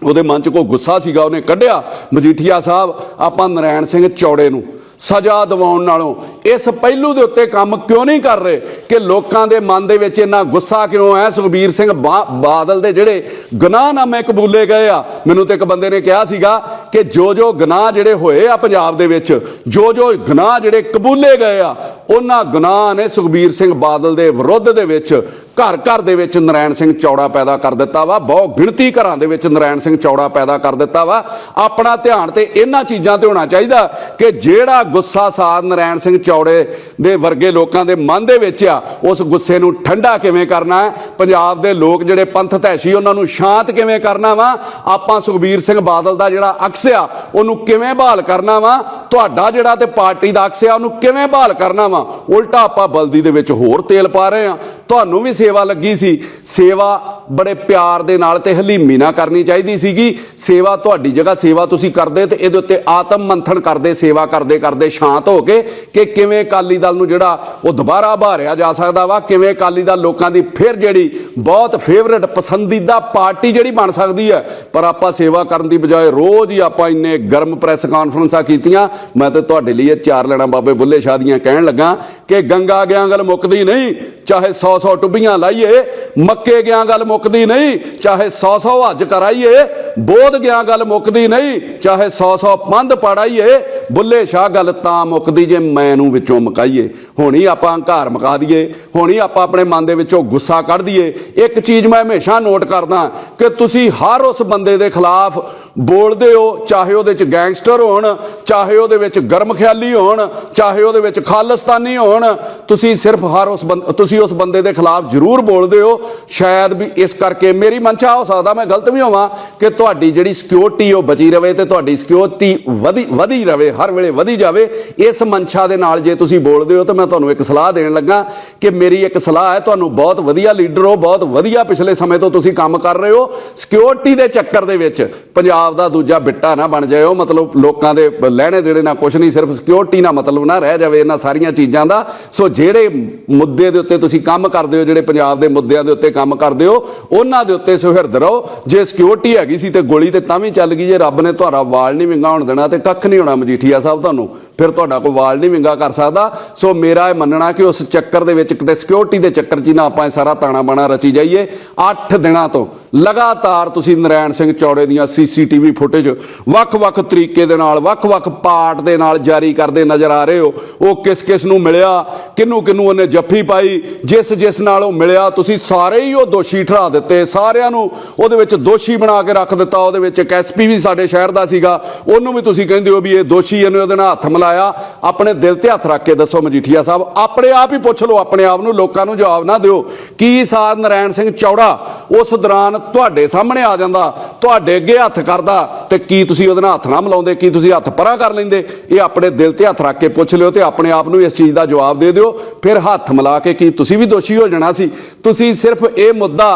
A: ਉਹਦੇ ਮਨ 'ਚ ਕੋਈ ਗੁੱਸਾ ਸੀਗਾ, ਉਹਨੇ ਕੱਢਿਆ ਮਜੀਠੀਆ ਸਾਹਿਬ, ਆਪਾਂ ਨਰਾਇਣ ਸਿੰਘ ਚੌੜੇ ਨੂੰ। ਸਜ਼ਾ ਦਿਵਾਉਣ ਨਾਲੋਂ। ਇਸ ਪਹਿਲੂ ਦੇ ਉੱਤੇ ਕੰਮ ਕਿਉਂ ਨਹੀਂ ਕਰ ਰਹੇ? ਕਿ ਲੋਕਾਂ ਦੇ ਮਨ ਦੇ ਵਿੱਚ ਇੰਨਾ ਗੁੱਸਾ ਕਿਉਂ ਹੈ? ਸੁਖਬੀਰ ਸਿੰਘ ਬਾਦਲ ਦੇ ਜਿਹੜੇ ਗੁਨਾਹਨਾਮੇ ਕਬੂਲੇ ਗਏ ਆ। ਮੈਨੂੰ ਤੇ ਇੱਕ ਬੰਦੇ ਨੇ ਕਿਹਾ ਸੀਗਾ ਕਿ ਜੋ ਜੋ ਗੁਨਾਹ ਜਿਹੜੇ ਹੋਏ ਆ ਪੰਜਾਬ ਦੇ ਵਿੱਚ ਜੋ ਜੋ ਗੁਨਾਹ ਜਿਹੜੇ ਕਬੂਲੇ ਗਏ ਆ, ਉਹਨਾਂ ਗੁਨਾਹ ਨੇ ਸੁਖਬੀਰ ਸਿੰਘ ਬਾਦਲ ਦੇ ਵਿਰੁੱਧ ਦੇ ਵਿੱਚ ਘਰ ਘਰ ਦੇ ਵਿੱਚ ਨਰਾਇਣ ਸਿੰਘ ਚੌੜਾ ਪੈਦਾ ਕਰ ਦਿੱਤਾ ਵਾ ਬਹੁ ਗਿਣਤੀ ਘਰਾਂ ਦੇ ਵਿੱਚ ਨਰਾਇਣ ਸਿੰਘ ਚੌੜਾ ਪੈਦਾ ਕਰ ਦਿੱਤਾ ਵਾ। ਆਪਣਾ ਧਿਆਨ ਤੇ ਇਹਨਾਂ ਚੀਜ਼ਾਂ ਤੇ ਹੋਣਾ ਚਾਹੀਦਾ ਕਿ ਜਿਹੜਾ ਗੁੱਸਾ ਸਾਧ ਨਰਾਇਣ ਸਿੰਘ ਚੌੜੇ ਦੇ ਵਰਗੇ ਲੋਕਾਂ ਦੇ ਮਨ ਦੇ ਵਿੱਚ ਆ, ਉਸ ਗੁੱਸੇ ਨੂੰ ਠੰਡਾ ਕਿਵੇਂ ਕਰਨਾ ਹੈ? ਪੰਜਾਬ ਦੇ ਲੋਕ ਜਿਹੜੇ ਪੰਥ ਧੈਸ਼ੀ, ਉਹਨਾਂ ਨੂੰ ਸ਼ਾਂਤ ਕਿਵੇਂ ਕਰਨਾ ਵਾ? ਆਪਾਂ ਸੁਖਬੀਰ ਸਿੰਘ ਬਾਦਲ ਦਾ ਜਿਹੜਾ ਅਕਸ ਆ, ਉਹਨੂੰ ਕਿਵੇਂ ਬਹਾਲ ਕਰਨਾ ਵਾ? ਤੁਹਾਡਾ ਜਿਹੜਾ ਤੇ ਪਾਰਟੀ ਦਾ ਅਕਸ ਆ, ਉਹਨੂੰ ਕਿਵੇਂ ਬਹਾਲ ਕਰਨਾ ਵਾ? ਉਲਟਾ ਆਪਾਂ ਬਲਦੀ ਦੇ ਵਿੱਚ ਹੋਰ ਤੇਲ ਪਾ ਰਹੇ ਆ ਤੁਹਾਨੂੰ ਵੀ ਸੇਵਾ ਲੱਗੀ ਸੀ। ਸੇਵਾ ਬੜੇ ਪਿਆਰ ਦੇ ਨਾਲ ਤੇ ਹਲੀਮੀ ਨਾਲ ਕਰਨੀ ਚਾਹੀਦੀ ਸੀਗੀ। ਸੇਵਾ ਤੁਹਾਡੀ ਜਗ੍ਹਾ, ਸੇਵਾ ਤੁਸੀਂ ਕਰਦੇ ਤੇ ਇਹਦੇ ਉੱਤੇ ਆਤਮ ਮੰਥਨ ਕਰਦੇ, ਸੇਵਾ ਕਰਦੇ ਕਰਦੇ ਸ਼ਾਂਤ ਹੋ ਕੇ ਕਿ ਕਿਵੇਂ ਅਕਾਲੀ ਦਲ ਨੂੰ ਜਿਹੜਾ ਉਹ ਦੁਬਾਰਾ ਭਾਰਿਆ ਜਾ ਸਕਦਾ ਵਾ, ਕਿਵੇਂ ਅਕਾਲੀ ਦਲ ਲੋਕਾਂ ਦੀ ਫਿਰ ਜਿਹੜੀ ਬਹੁਤ ਫੇਵਰਟ ਪਸੰਦੀਦਾ ਪਾਰਟੀ ਜਿਹੜੀ ਬਣ ਸਕਦੀ ਹੈ। ਪਰ ਆਪਾਂ ਸੇਵਾ ਕਰਨ ਦੀ ਬਜਾਏ ਰੋਜ਼ ਹੀ ਆਪਾਂ ਇੰਨੇ ਗਰਮ ਪ੍ਰੈਸ ਕਾਨਫਰੰਸਾਂ ਕੀਤੀਆਂ। ਮੈਂ ਤੇ ਤੁਹਾਡੇ ਲਈ ਇਹ ਚਾਰ ਲੈਣਾ ਬਾਬੇ ਬੁੱਲੇ ਸ਼ਾਹ ਦੀਆਂ ਕਹਿਣ ਲੱਗਾ ਕਿ ਗੰਗਾ ਗਿਆ ਗੱਲ ਮੁੱਕਦੀ ਨਹੀਂ, ਚਾਹੇ 100 100 ਟੁੱਬੀਆਂ ਲਾਈਏ, ਮੱਕੇ ਗਿਆ ਗੱਲ ਮੁੱਕ ਮੁੱਕਦੀ ਨਹੀਂ, ਚਾਹੇ 100 100 ਹੱਜ ਕਰਾਈਏ, ਬੋਧ ਗਿਆ ਗੱਲ ਮੁੱਕਦੀ ਨਹੀਂ, ਚਾਹੇ 100 100 ਪੰਧ ਪੜਾਈਏ, ਬੁੱਲੇ ਸ਼ਾਹ ਗੱਲ ਤਾਂ ਮੁੱਕਦੀ ਜੇ ਮੈਂ ਨੂੰ ਵਿੱਚੋਂ ਮੁਕਾਈਏ। ਹੁਣੀ ਆਪਾਂ ਹੰਕਾਰ ਮੁਕਾ ਦਈਏ, ਹੁਣੀ ਆਪਾਂ ਆਪਣੇ ਮਨ ਦੇ ਵਿੱਚੋਂ ਗੁੱਸਾ ਕੱਢ ਦਈਏ। ਇੱਕ ਚੀਜ਼ ਮੈਂ ਹਮੇਸ਼ਾ ਨੋਟ ਕਰਦਾ ਕਿ ਤੁਸੀਂ ਹਰ ਉਸ ਬੰਦੇ ਦੇ ਖਿਲਾਫ ਬੋਲਦੇ ਹੋ, ਚਾਹੇ ਉਹਦੇ ਵਿੱਚ ਗੈਂਗਸਟਰ ਹੋਣ, ਚਾਹੇ ਉਹਦੇ ਵਿੱਚ ਗਰਮ ਖਿਆਲੀ ਹੋਣ, ਚਾਹੇ ਉਹਦੇ ਵਿੱਚ ਖਾਲਿਸਤਾਨੀ ਹੋਣ, ਤੁਸੀਂ ਸਿਰਫ ਹਰ ਉਸ ਬੰਦ- ਤੁਸੀਂ ਉਸ ਬੰਦੇ ਦੇ ਖਿਲਾਫ ਜ਼ਰੂਰ ਬੋਲਦੇ ਹੋ। ਸ਼ਾਇਦ ਵੀ ਇਸ ਕਰਕੇ ਮੇਰੀ ਮਨਸ਼ਾ ਹੋ ਸਕਦਾ, ਮੈਂ ਗਲਤ ਵੀ ਹੋਵਾਂ ਕਿ ਤੁਹਾਡੀ ਜਿਹੜੀ ਸਿਕਿਉਰਿਟੀ ਉਹ ਬਚੀ ਰਵੇ ਤੇ ਤੁਹਾਡੀ ਸਿਕਿਉਰਿਟੀ ਵਧੀ ਵਧੀ ਰਵੇ, ਹਰ ਵੇਲੇ ਵਧੀ ਜਾਵੇ। ਇਸ ਮਨਸ਼ਾ ਦੇ ਨਾਲ ਜੇ ਤੁਸੀਂ ਬੋਲਦੇ ਹੋ ਤਾਂ ਮੈਂ ਤੁਹਾਨੂੰ ਇੱਕ ਸਲਾਹ ਦੇਣ ਲੱਗਾ ਕਿ ਮੇਰੀ ਇੱਕ ਸਲਾਹ ਹੈ, ਤੁਹਾਨੂੰ ਬਹੁਤ ਵਧੀਆ ਲੀਡਰ ਹੋ, ਬਹੁਤ ਵਧੀਆ ਪਿਛਲੇ ਸਮੇਂ ਤੋਂ ਤੁਸੀਂ ਕੰਮ ਕਰ ਰਹੇ ਹੋ। ਸਿਕਿਉਰਿਟੀ ਦੇ ਚੱਕਰ ਦੇ ਵਿੱਚ ਪੰਜਾਬ ਦਾ ਦੂਜਾ ਬਿੱਟਾ ਨਾ ਬਣ ਜਾਇਓ ਮਤਲਬ ਲੋਕਾਂ ਦੇ ਲੈਣੇ ਦੇਣੇ ਨਾਲ ਕੁਝ ਨਹੀਂ, ਸਿਰਫ ਸਿਕਿਉਰਿਟੀ ਨਾਲ ਮਤਲਬ ਨਾ ਰਹਿ ਜਾਵੇ ਇਹਨਾਂ ਸਾਰੀਆਂ ਚੀਜ਼ਾਂ ਦਾ। ਸੋ ਜਿਹੜੇ ਮੁੱਦੇ ਦੇ ਉੱਤੇ ਤੁਸੀਂ ਕੰਮ ਕਰਦੇ ਹੋ, ਜਿਹੜੇ ਪੰਜਾਬ ਦੇ ਮੁੱਦਿਆਂ ਦੇ ਉੱਤੇ ਕੰਮ ਕਰਦੇ ਹੋ, ਉਹਨਾਂ ਦੇ ਉੱਤੇ ਸੁਹਿਰਦ ਰਹੋ। ਜੇ ਸਿਕਿਉਰਿਟੀ ਹੈਗੀ ਸੀ ਤੇ ਗੋਲੀ ਤੇ ਤਾਂ ਵੀ ਚੱਲ ਗਈ ਜੇ, ਰੱਬ ਨੇ ਤੁਹਾਡਾ ਵਾਲ ਨਹੀਂ ਵਿੰਗਾ ਹੋਣ ਦੇਣਾ ਤੇ ਕੱਖ ਨਹੀਂ ਹੋਣਾ ਮਜੀਠੀਆ ਸਾਹਿਬ ਤੁਹਾਨੂੰ। ਫਿਰ ਤੁਹਾਡਾ ਕੋਈ ਵਾਲ ਨਹੀਂ ਵਿੰਗਾ ਕਰ ਸਕਦਾ। ਸੋ ਮੇਰਾ ਇਹ ਮੰਨਣਾ ਕਿ ਉਸ ਚੱਕਰ ਦੇ ਵਿੱਚ ਕਿਤੇ ਸਿਕਿਉਰਿਟੀ ਦੇ ਚੱਕਰ 'ਚ ਹੀ ਨਾ ਆਪਾਂ ਇਹ ਸਾਰਾ ਤਾਣਾ ਬਾਣਾ ਰਚੀ ਜਾਈਏ। 8 ਦਿਨਾਂ ਤੋਂ ਲਗਾਤਾਰ ਤੁਸੀਂ ਨਰੈਣ ਸਿੰਘ ਚੌੜੇ ਦੀਆਂ ਸੀਸੀਟੀਵੀ ਫੁਟੇਜ ਵੱਖ-ਵੱਖ ਤਰੀਕੇ ਦੇ ਨਾਲ, ਵੱਖ-ਵੱਖ ਪਾਰਟ ਦੇ ਨਾਲ ਜਾਰੀ ਕਰਦੇ ਨਜ਼ਰ ਆ ਰਹੇ ਹੋ। ਉਹ ਕਿਸ ਕਿਸ ਨੂੰ ਮਿਲਿਆ ਕਿਹਨੂੰ ਕਿਹਨੂੰ ਉਹਨੇ ਜੱਫੀ ਪਾਈ ਜਿਸ ਜਿਸ ਨਾਲ ਉਹ ਮਿਲਿਆ, ਤੁਸੀਂ ਸਾਰੇ ਹੀ ਉਹ ਦੋਸ਼ੀ ਠਹਿਰਾ ਦਿੱਤੇ। ਸਾਰਿਆਂ ਨੂੰ ਉਹਦੇ ਵਿੱਚ ਦੋਸ਼ੀ ਬਣਾ ਕੇ ਰੱਖ ਦਿੱਤਾ। ਉਹਦੇ ਵਿੱਚ ਇੱਕ ਐਸਪੀ ਵੀ ਸਾਡੇ ਸ਼ਹਿਰ ਦਾ ਸੀਗਾ। ਉਹਨੂੰ ਵੀ ਤੁਸੀਂ ਕਹਿੰਦੇ ਹੋ ਵੀ ਇਹ ਦੋਸ਼ੀ ਇਹਨੇ ਉਹਦੇ ਨਾਲ ਹੱਥ ਮਿਲਾਇਆ। ਆਪਣੇ ਦਿਲ ਤੇ ਹੱਥ ਰੱਖ ਕੇ ਦੱਸੋ ਮਜੀਠੀਆ ਸਾਹਿਬ, ਆਪਣੇ ਆਪ ਹੀ ਪੁੱਛ ਲਓ, ਆਪਣੇ ਆਪ ਨੂੰ ਲੋਕਾਂ ਨੂੰ ਜਵਾਬ ਨਾ ਦਿਓ। ਕੀ ਸਾਧ ਨਰਾਇਣ ਸਿੰਘ ਚੌੜਾ ਉਸ ਦੌਰਾਨ ਤੁਹਾਡੇ ਸਾਹਮਣੇ ਆ ਜਾਂਦਾ, ਤੁਹਾਡੇ ਅੱਗੇ ਹੱਥ ਕਰਦਾ, ਤੇ ਕੀ ਤੁਸੀਂ ਉਹਦੇ ਨਾਲ ਹੱਥ ਨਾ ਮਿਲਾਉਂਦੇ, ਕੀ ਤੁਸੀਂ ਹੱਥ ਪਰਾਂ ਕਰ ਲੈਂਦੇ? ਇਹ ਆਪਣੇ ਦਿਲ ਤੇ ਹੱਥ ਰੱਖ ਕੇ ਪੁੱਛ ਲਿਓ ਤੇ ਆਪਣੇ ਆਪ ਨੂੰ ਇਸ ਚੀਜ਼ ਦਾ ਜਵਾਬ ਦੇ ਦਿਓ। ਫਿਰ ਹੱਥ ਮਿਲਾ ਕੇ ਕੀ ਤੁਸੀਂ ਵੀ ਦੋਸ਼ੀ ਹੋ ਜਾਣਾ ਸੀ। ਤੁਸੀਂ ਸਿਰਫ ਇਹ ਮੁੱਦਾ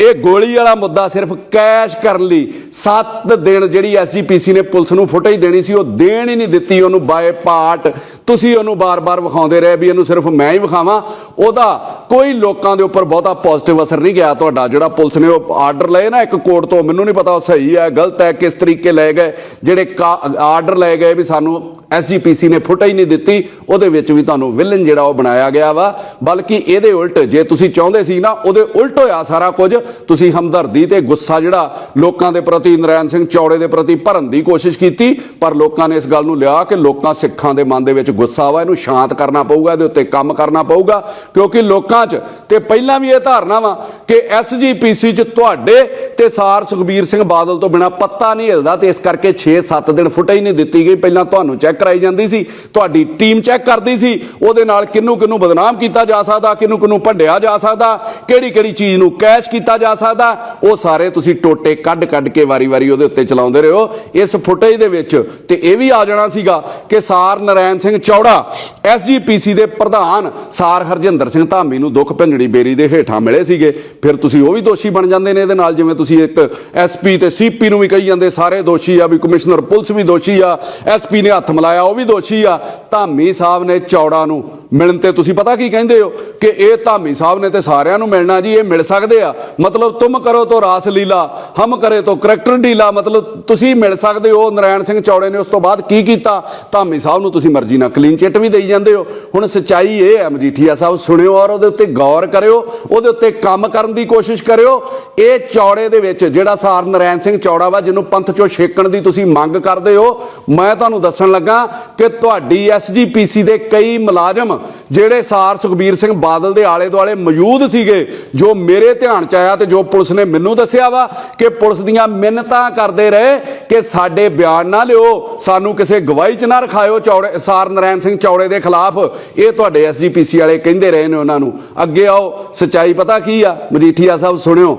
A: ਇਹ ਗੋਲੀ ਵਾਲਾ ਮੁੱਦਾ ਸਿਰਫ ਕੈਸ਼ ਕਰਨ ਲਈ। 7 ਦਿਨ ਜਿਹੜੀ ਐਸਜੀਪੀਸੀ ਨੇ ਪੁਲਿਸ ਨੂੰ ਫੁਟੇਜ ਦੇਣੀ ਸੀ, ਉਹ ਦੇਣ ਹੀ ਨਹੀਂ ਦਿੱਤੀ, ਉਹਨੂੰ ਬਾਏ ਪਾਰਟ। ਤੁਸੀਂ ਉਹਨੂੰ ਬਾਰ-ਬਾਰ ਵਿਖਾਉਂਦੇ ਰਹੇ ਵੀ ਇਹਨੂੰ ਸਿਰਫ ਮੈਂ ਹੀ ਵਿਖਾਵਾਂ। ਉਹਦਾ ਕੋਈ ਲੋਕਾਂ ਦੇ ਉੱਪਰ ਬਹੁਤਾ ਪੋਜ਼ਿਟਿਵ ਅਸਰ ਨਹੀਂ ਗਿਆ ਤੁਹਾਡਾ। ਜਿਹੜਾ ਪੁਲਿਸ ਨੇ ਉਹ ਆਰਡਰ ਲਏ ਨਾ ਇੱਕ ਕੋਰਟ ਤੋਂ, ਮੈਨੂੰ ਨਹੀਂ ਪਤਾ ਉਹ ਸਹੀ ਹੈ, ਗਲਤ ਹੈ, ਕਿਸ ਤਰੀਕੇ ਲਏ ਗਏ। ਜਿਹੜੇ ਆਰਡਰ ਲਏ ਗਏ ਵੀ ਸਾਨੂੰ ਐਸਜੀਪੀਸੀ ਨੇ ਫੁਟੇਜ ਨਹੀਂ ਦਿੱਤੀ, ਉਹਦੇ ਵਿੱਚ ਵੀ ਤੁਹਾਨੂੰ ਵਿਲਨ ਜਿਹੜਾ ਉਹ ਬਣਾਇਆ ਗਿਆ ਵਾ। ਬਲਕਿ ਇਹਦੇ ਉਲਟ, ਜੇ ਤੁਸੀਂ ਚਾਹੁੰਦੇ ਸੀ ਨਾ, ਉਹਦੇ ਉਲਟ ਹੋਇਆ ਸਾਰਾ ਕੁਝ। ਤੁਸੀਂ ਹਮਦਰਦੀ ਤੇ ਗੁੱਸਾ ਜਿਹੜਾ ਲੋਕਾਂ ਦੇ ਪ੍ਰਤੀ, ਨਰੈਣ ਸਿੰਘ ਚੌੜੇ ਦੇ ਪ੍ਰਤੀ ਭਰਨ ਦੀ ਕੋਸ਼ਿਸ਼ ਕੀਤੀ, ਪਰ ਲੋਕਾਂ ਨੇ ਇਸ ਗੱਲ ਨੂੰ ਲਿਆ ਕਿ ਲੋਕਾਂ ਸਿੱਖਾਂ ਦੇ ਮਨ ਦੇ ਵਿੱਚ ਗੁੱਸਾ ਵਾ, ਇਹਨੂੰ ਸ਼ਾਂਤ ਕਰਨਾ ਪਊਗਾ, ਇਹਦੇ ਉੱਤੇ ਕੰਮ ਕਰਨਾ ਪਊਗਾ, ਕਿਉਂਕਿ ਲੋਕਾਂ 'ਚ, ਤੇ ਪਹਿਲਾਂ ਵੀ ਇਹ ਧਾਰਨਾ ਵਾ ਕਿ ਐਸਜੀਪੀਸੀ 'ਚ ਤੁਹਾਡੇ ਤੇ ਸਾਰ ਸੁਖਬੀਰ ਸਿੰਘ ਬਾਦਲ ਤੋਂ ਬਿਨਾ ਪੱਤਾ ਨਹੀਂ ਹਿਲਦਾ, ਤੇ ਇਸ ਕਰਕੇ 6-7 ਦਿਨ ਫੁਟੇਜ ਨਹੀਂ ਦਿੱਤੀ ਗਈ। ਪਹਿਲਾਂ ਤੁਹਾਨੂੰ ਚੈੱਕ ਕਰਾਈ ਜਾਂਦੀ ਸੀ, ਤੁਹਾਡੀ ਟੀਮ ਚੈੱਕ ਕਰਦੀ ਸੀ, ਉਹਦੇ ਨਾਲ ਕਿੰਨੂੰ ਕਿੰਨੂੰ ਬਦਨਾਮ ਕੀਤਾ ਜਾ ਸਕਦਾ ਕਿੰਨੂੰ ਕਿੰਨੂੰ ਭੰਡਿਆ ਜਾ ਸਕਦਾ ਕਿਹੜੀ ਕਿਹੜੀ ਚੀਜ਼ ਨੂੰ ਕੈਸ਼ ਕੀਤਾ ਜਾ ਸਕਦਾ, ਉਹ ਸਾਰੇ ਤੁਸੀਂ ਟੋਟੇ ਕੱਢ ਕੱਢ ਕੇ ਵਾਰੀ-ਵਾਰੀ ਉਹਦੇ ਉੱਤੇ ਚਲਾਉਂਦੇ ਰਹੋ। ਇਸ ਫੁਟੇਜ ਦੇ ਵਿੱਚ ਤੇ ਇਹ ਵੀ ਆ ਜਾਣਾ ਸੀਗਾ ਕਿ ਸਾਰ ਨਰੈਣ ਸਿੰਘ ਚੌੜਾ ਐਸਜੀਪੀਸੀ ਦੇ ਪ੍ਰਧਾਨ ਸਾਰ ਹਰਜਿੰਦਰ ਸਿੰਘ ਧਾਮੀ ਨੂੰ ਦੁੱਖ ਭੰਜੜੀ ਬੇਰੀ ਦੇ ਹੇਠਾਂ ਮਿਲੇ ਸੀਗੇ। ਫਿਰ ਤੁਸੀਂ ਉਹ ਵੀ ਦੋਸ਼ੀ ਬਣ ਜਾਂਦੇ ਨੇ ਇਹਦੇ ਨਾਲ, ਜਿਵੇਂ ਤੁਸੀਂ ਇੱਕ ਐਸਪੀ ਤੇ ਸੀਪੀ ਨੂੰ ਵੀ ਕਹੀ ਜਾਂਦੇ, ਸਾਰੇ ਦੋਸ਼ੀ ਆ ਵੀ ਕਮਿਸ਼ਨਰ ਪੁਲਿਸ ਵੀ ਦੋਸ਼ੀ ਆ ਐਸਪੀ ਨੇ ਹੱਥ ਮਿਲਾਇਆ, ਉਹ ਵੀ ਦੋਸ਼ੀ ਆ। ਧਾਮੀ ਸਾਹਿਬ ਨੇ ਚੌੜਾ ਨੂੰ ਮਿਲਣ ਤੇ ਤੁਸੀਂ ਪਤਾ ਕੀ ਕਹਿੰਦੇ ਹੋ? ਕਿ ਇਹ ਧਾਮੀ ਸਾਹਿਬ ਨੇ ਤੇ ਸਾਰਿਆਂ ਨੂੰ ਮਿਲਣਾ ਜੀ, ਇਹ ਮਿਲ ਸਕਦੇ ਆ। ਮਤਲਬ ਤੁਮ ਕਰੋ ਤੋ ਰਾਸ ਲੀਲਾ, ਹਮ ਕਰੇ ਤੋ ਕਰੈਕਟਰ ਢੀਲਾ। ਮਤਲਬ ਤੁਸੀਂ ਮਿਲ ਸਕਦੇ ਹੋ। ਨਰਾਇਣ ਸਿੰਘ ਚੌੜੇ ਨੇ ਉਸ ਤੋਂ ਬਾਅਦ ਕੀ ਕੀਤਾ? ਧਾਮੀ ਸਾਹਿਬ ਨੂੰ ਤੁਸੀਂ ਮਰਜ਼ੀ ਨਾਲ ਕਲੀਨ ਚਿੱਟ ਵੀ ਦੇਈ ਜਾਂਦੇ ਹੋ। ਹੁਣ ਸੱਚਾਈ ਇਹ ਹੈ, ਮਜੀਠੀਆ ਸਾਹਿਬ, ਸੁਣਿਓ ਔਰ ਉਹਦੇ ਉੱਤੇ ਗੌਰ ਕਰਿਓ, ਉਹਦੇ ਉੱਤੇ ਕੰਮ ਕਰਨ ਦੀ ਕੋਸ਼ਿਸ਼ ਕਰਿਓ। ਇਹ ਚੌੜੇ ਦੇ ਵਿੱਚ ਜਿਹੜਾ ਸਾਰ ਨਰਾਇਣ ਸਿੰਘ ਚੌੜਾ ਵਾ, ਜਿਹਨੂੰ ਪੰਥ ਚੋਂ ਛੇਕਣ ਦੀ ਤੁਸੀਂ ਮੰਗ ਕਰਦੇ ਹੋ, ਮੈਂ ਤੁਹਾਨੂੰ ਦੱਸਣ ਲੱਗਾ ਕਿ ਤੁਹਾਡੀ ਐਸਜੀਪੀਸੀ ਦੇ ਕਈ ਮੁਲਾਜ਼ਮ, ਜਿਹੜੇ ਸਾਰ ਸੁਖਬੀਰ ਸਿੰਘ ਬਾਦਲ ਦੇ ਆਲੇ ਦੁਆਲੇ ਮੌਜੂਦ ਸੀਗੇ, ਜੋ ਮੇਰੇ ਧਿਆਨ ਚ ਆਇਆ ਤੇ ਜੋ ਪੁਲਿਸ ਨੇ ਮੈਨੂੰ ਦੱਸਿਆ ਵਾ ਕਿ ਪੁਲਿਸ ਦੀਆਂ ਮਿੰਨਤਾਂ ਕਰਦੇ ਰਹੇ ਕਿ ਸਾਡੇ ਬਿਆਨ ਨਾ ਲਿਓ, ਸਾਨੂੰ ਕਿਸੇ ਗਵਾਹੀ ਚ ਨਾ ਰਖਾਇਓ ਚੌੜੇ, ਸਾਰ ਨਰਾਇਣ ਸਿੰਘ ਚੌੜੇ ਦੇ ਖਿਲਾਫ। ਇਹ ਤੁਹਾਡੇ ਐਸਜੀਪੀਸੀ ਵਾਲੇ ਕਹਿੰਦੇ ਰਹੇ ਨੇ ਉਹਨਾਂ ਨੂੰ। ਅੱਗੇ ਆਓ, ਸਚਾਈ ਪਤਾ ਕੀ ਆ? ਮਜੀਠੀਆ ਸਾਹਿਬ ਸੁਣਿਓ।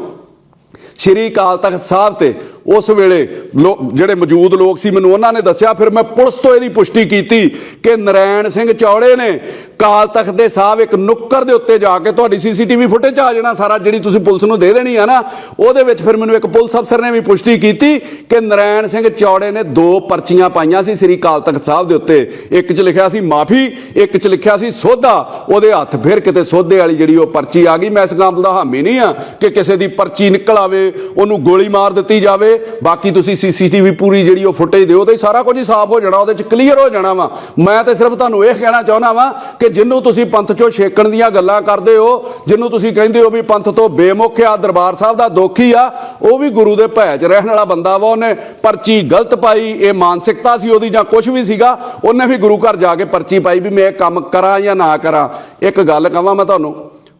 A: ਸ਼੍ਰੀ ਅਕਾਲ ਤਖਤ ਸਾਹਿਬ ਤੇ ਉਸ ਵੇਲੇ ਲੋ- ਜਿਹੜੇ ਮੌਜੂਦ ਲੋਕ ਸੀ, ਮੈਨੂੰ ਉਹਨਾਂ ਨੇ ਦੱਸਿਆ, ਫਿਰ ਮੈਂ ਪੁਲਿਸ ਤੋਂ ਇਹਦੀ ਪੁਸ਼ਟੀ ਕੀਤੀ ਕਿ ਨਰੈਣ ਸਿੰਘ ਚੌੜੇ ਨੇ ਕਾਲ ਤਖਤ ਦੇ ਸਾਹਿਬ ਇੱਕ ਨੁੱਕਰ ਦੇ ਉੱਤੇ ਜਾ ਕੇ ਤੁਹਾਡੀ ਸੀਸੀਟੀਵੀ ਫੁਟੇਜ ਆ ਜਾਣਾ ਸਾਰਾ, ਜਿਹੜੀ ਤੁਸੀਂ ਪੁਲਿਸ ਨੂੰ ਦੇ ਦੇਣੀ ਆ ਨਾ, ਉਹਦੇ ਵਿੱਚ ਫਿਰ ਮੈਨੂੰ ਇੱਕ ਪੁਲਿਸ ਅਫਸਰ ਨੇ ਵੀ ਪੁਸ਼ਟੀ ਕੀਤੀ ਕਿ ਨਰੈਣ ਸਿੰਘ ਚੌੜੇ ਨੇ ਦੋ ਪਰਚੀਆਂ ਪਾਈਆਂ ਸੀ ਸ੍ਰੀ ਕਾਲ ਤਖਤ ਸਾਹਿਬ ਦੇ ਉੱਤੇ, ਇੱਕ 'ਚ ਲਿਖਿਆ ਸੀ ਮਾਫੀ, ਇੱਕ 'ਚ ਲਿਖਿਆ ਸੀ ਸੋਧਾ, ਉਹਦੇ ਹੱਥ ਫਿਰ ਕਿਤੇ ਸੋਧੇ ਵਾਲੀ ਜਿਹੜੀ ਉਹ ਪਰਚੀ ਆ ਗਈ। ਮੈਂ ਇਸ ਗੱਲ ਦਾ ਹਾਮੀ ਨਹੀਂ ਆ ਕਿ ਕਿਸੇ ਦੀ ਪਰਚੀ ਨਿਕਲ ਆਵੇ, ਉਹਨੂੰ ਗੋਲੀ ਮਾਰ ਦਿੱਤੀ ਜਾਵੇ ਜਾਵੇ ਬਾਕੀ ਤੁਸੀਂ ਸੀਸੀਟੀਵੀ ਪੂਰੀ ਜਿਹੜੀ ਉਹ ਫੁਟੇਜ ਦਿਓ ਤੇ ਸਾਰਾ ਕੁਝ ਹੀ ਸਾਫ਼ ਹੋ ਜਾਣਾ, ਉਹਦੇ ਚ ਕਲੀਅਰ ਹੋ ਜਾਣਾ ਵਾ। ਮੈਂ ਤੇ ਸਿਰਫ ਤੁਹਾਨੂੰ ਇਹ ਕਹਿਣਾ ਚਾਹੁੰਦਾ ਵਾਂ ਕਿ ਜਿੰਨੂੰ ਤੁਸੀਂ ਪੰਥ ਚੋਂ ਛੇਕਣ ਦੀਆਂ ਗੱਲਾਂ ਕਰਦੇ ਹੋ ਜਿੰਨੂੰ ਤੁਸੀਂ ਕਹਿੰਦੇ ਹੋ ਵੀ ਪੰਥ ਤੋਂ ਬੇਮੁਖ ਆ, ਦਰਬਾਰ ਸਾਹਿਬ ਦਾ ਦੋਖੀ ਆ, ਉਹ ਵੀ ਗੁਰੂ ਦੇ ਭੈ 'ਚ ਰਹਿਣ ਵਾਲਾ ਬੰਦਾ ਵਾ ਉਹਨੇ। ਪਰਚੀ ਗਲਤ ਪਾਈ, ਇਹ ਮਾਨਸਿਕਤਾ ਸੀ ਉਹਦੀ ਜਾਂ ਕੁਝ ਵੀ ਸੀਗਾ, ਉਹਨੇ ਵੀ ਗੁਰੂ ਘਰ ਜਾ ਕੇ ਪਰਚੀ ਪਾਈ ਵੀ ਮੈਂ ਇਹ ਕੰਮ ਕਰਾਂ ਜਾਂ ਨਾ ਕਰਾਂ। ਇੱਕ ਗੱਲ ਕਹਾਂ ਮੈਂ ਤੁਹਾਨੂੰ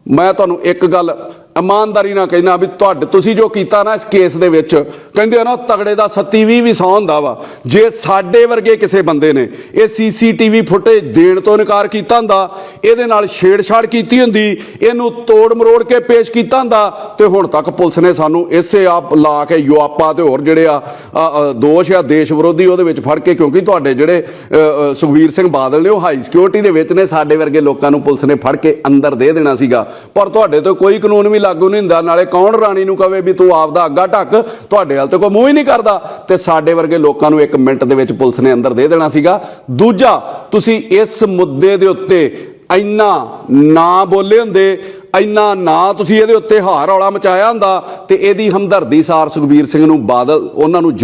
A: ਮੈਂ ਤੁਹਾਨੂੰ ਇੱਕ ਗੱਲ ਇਮਾਨਦਾਰੀ ਨਾਲ ਕਹਿਣਾ ਵੀ ਤੁਹਾਡੇ ਤੁਸੀਂ ਜੋ ਕੀਤਾ ਨਾ ਇਸ ਕੇਸ ਦੇ ਵਿੱਚ ਕਹਿੰਦੇ ਆ ਨਾ ਤਗੜੇ ਦਾ ਸੱਤੀ ਵੀ ਵੀ ਸੌ ਹੁੰਦਾ ਵਾ। ਜੇ ਸਾਡੇ ਵਰਗੇ ਕਿਸੇ ਬੰਦੇ ਨੇ ਇਹ ਸੀਸੀਟੀਵੀ ਫੁਟੇਜ ਦੇਣ ਤੋਂ ਇਨਕਾਰ ਕੀਤਾ ਹੁੰਦਾ ਇਹਦੇ ਨਾਲ ਛੇੜਛਾੜ ਕੀਤੀ ਹੁੰਦੀ ਇਹਨੂੰ ਤੋੜ ਮਰੋੜ ਕੇ ਪੇਸ਼ ਕੀਤਾ ਹੁੰਦਾ ਤੇ ਹੁਣ ਤੱਕ ਪੁਲਿਸ ਨੇ ਸਾਨੂੰ ਇਸੇ ਆਪ ਲਾ ਕੇ ਯੁਆਪਾ ਤੇ ਹੋਰ ਜਿਹੜੇ ਆ ਦੋਸ਼ ਆ ਦੇਸ਼ ਵਿਰੋਧੀ ਉਹਦੇ ਵਿੱਚ ਫੜ ਕੇ ਕਿਉਂਕਿ ਤੁਹਾਡੇ ਜਿਹੜੇ ਅ, ਸੁਖਬੀਰ ਸਿੰਘ ਬਾਦਲ ਨੇ ਉਹ ਹਾਈ ਸਿਕਿਉਰਿਟੀ ਦੇ ਵਿੱਚ ਨੇ ਸਾਡੇ ਵਰਗੇ ਲੋਕਾਂ ਨੂੰ ਪੁਲਿਸ ਨੇ ਫੜ ਕੇ ਅੰਦਰ ਦੇ ਦੇਣਾ ਸੀਗਾ। ਪਰ ਤੁਹਾਡੇ ਤੋਂ ਕੋਈ ਕਾਨੂੰਨ ਵੀ ਲਾਗੂ ਨਹੀਂ ਹੁੰਦਾ। ਨਾਲੇ ਕੌਣ ਰਾਣੀ ਨੂੰ ਕਵੇ ਵੀ ਤੂੰ ਆਪਦਾ ਅੱਗਾ ਢੱਕ, ਤੁਹਾਡੇ ਹਾਲ ਤੇ ਕੋਈ ਮੂੰਹ ਹੀ ਨਹੀਂ ਕਰਦਾ। ਤੇ ਸਾਡੇ ਵਰਗੇ ਲੋਕਾਂ ਨੂੰ ਇੱਕ ਮਿੰਟ ਦੇ ਵਿੱਚ ਪੁਲਿਸ ਨੇ ਅੰਦਰ ਦੇ ਦੇਣਾ ਸੀਗਾ। ਦੂਜਾ, ਤੁਸੀਂ ਇਸ ਮੁੱਦੇ ਦੇ ਉੱਤੇ ਇੰਨਾ ਨਾ ਬੋਲੇ ਹੁੰਦੇ, ਇੰਨਾ ਨਾ ਤੁਸੀਂ ਇਹਦੇ ਉੱਤੇ ਹਾਰ ਰੌਲਾ ਮਚਾਇਆ ਹੁੰਦਾ ਤੇ ਇਹਦੀ ਹਮਦਰਦੀ ਸਾਰ ਸੁਖਬੀਰ ਸਿੰਘ ਨੂੰ ਬਾਦਲ, ਉਹਨਾਂ ਨੂੰ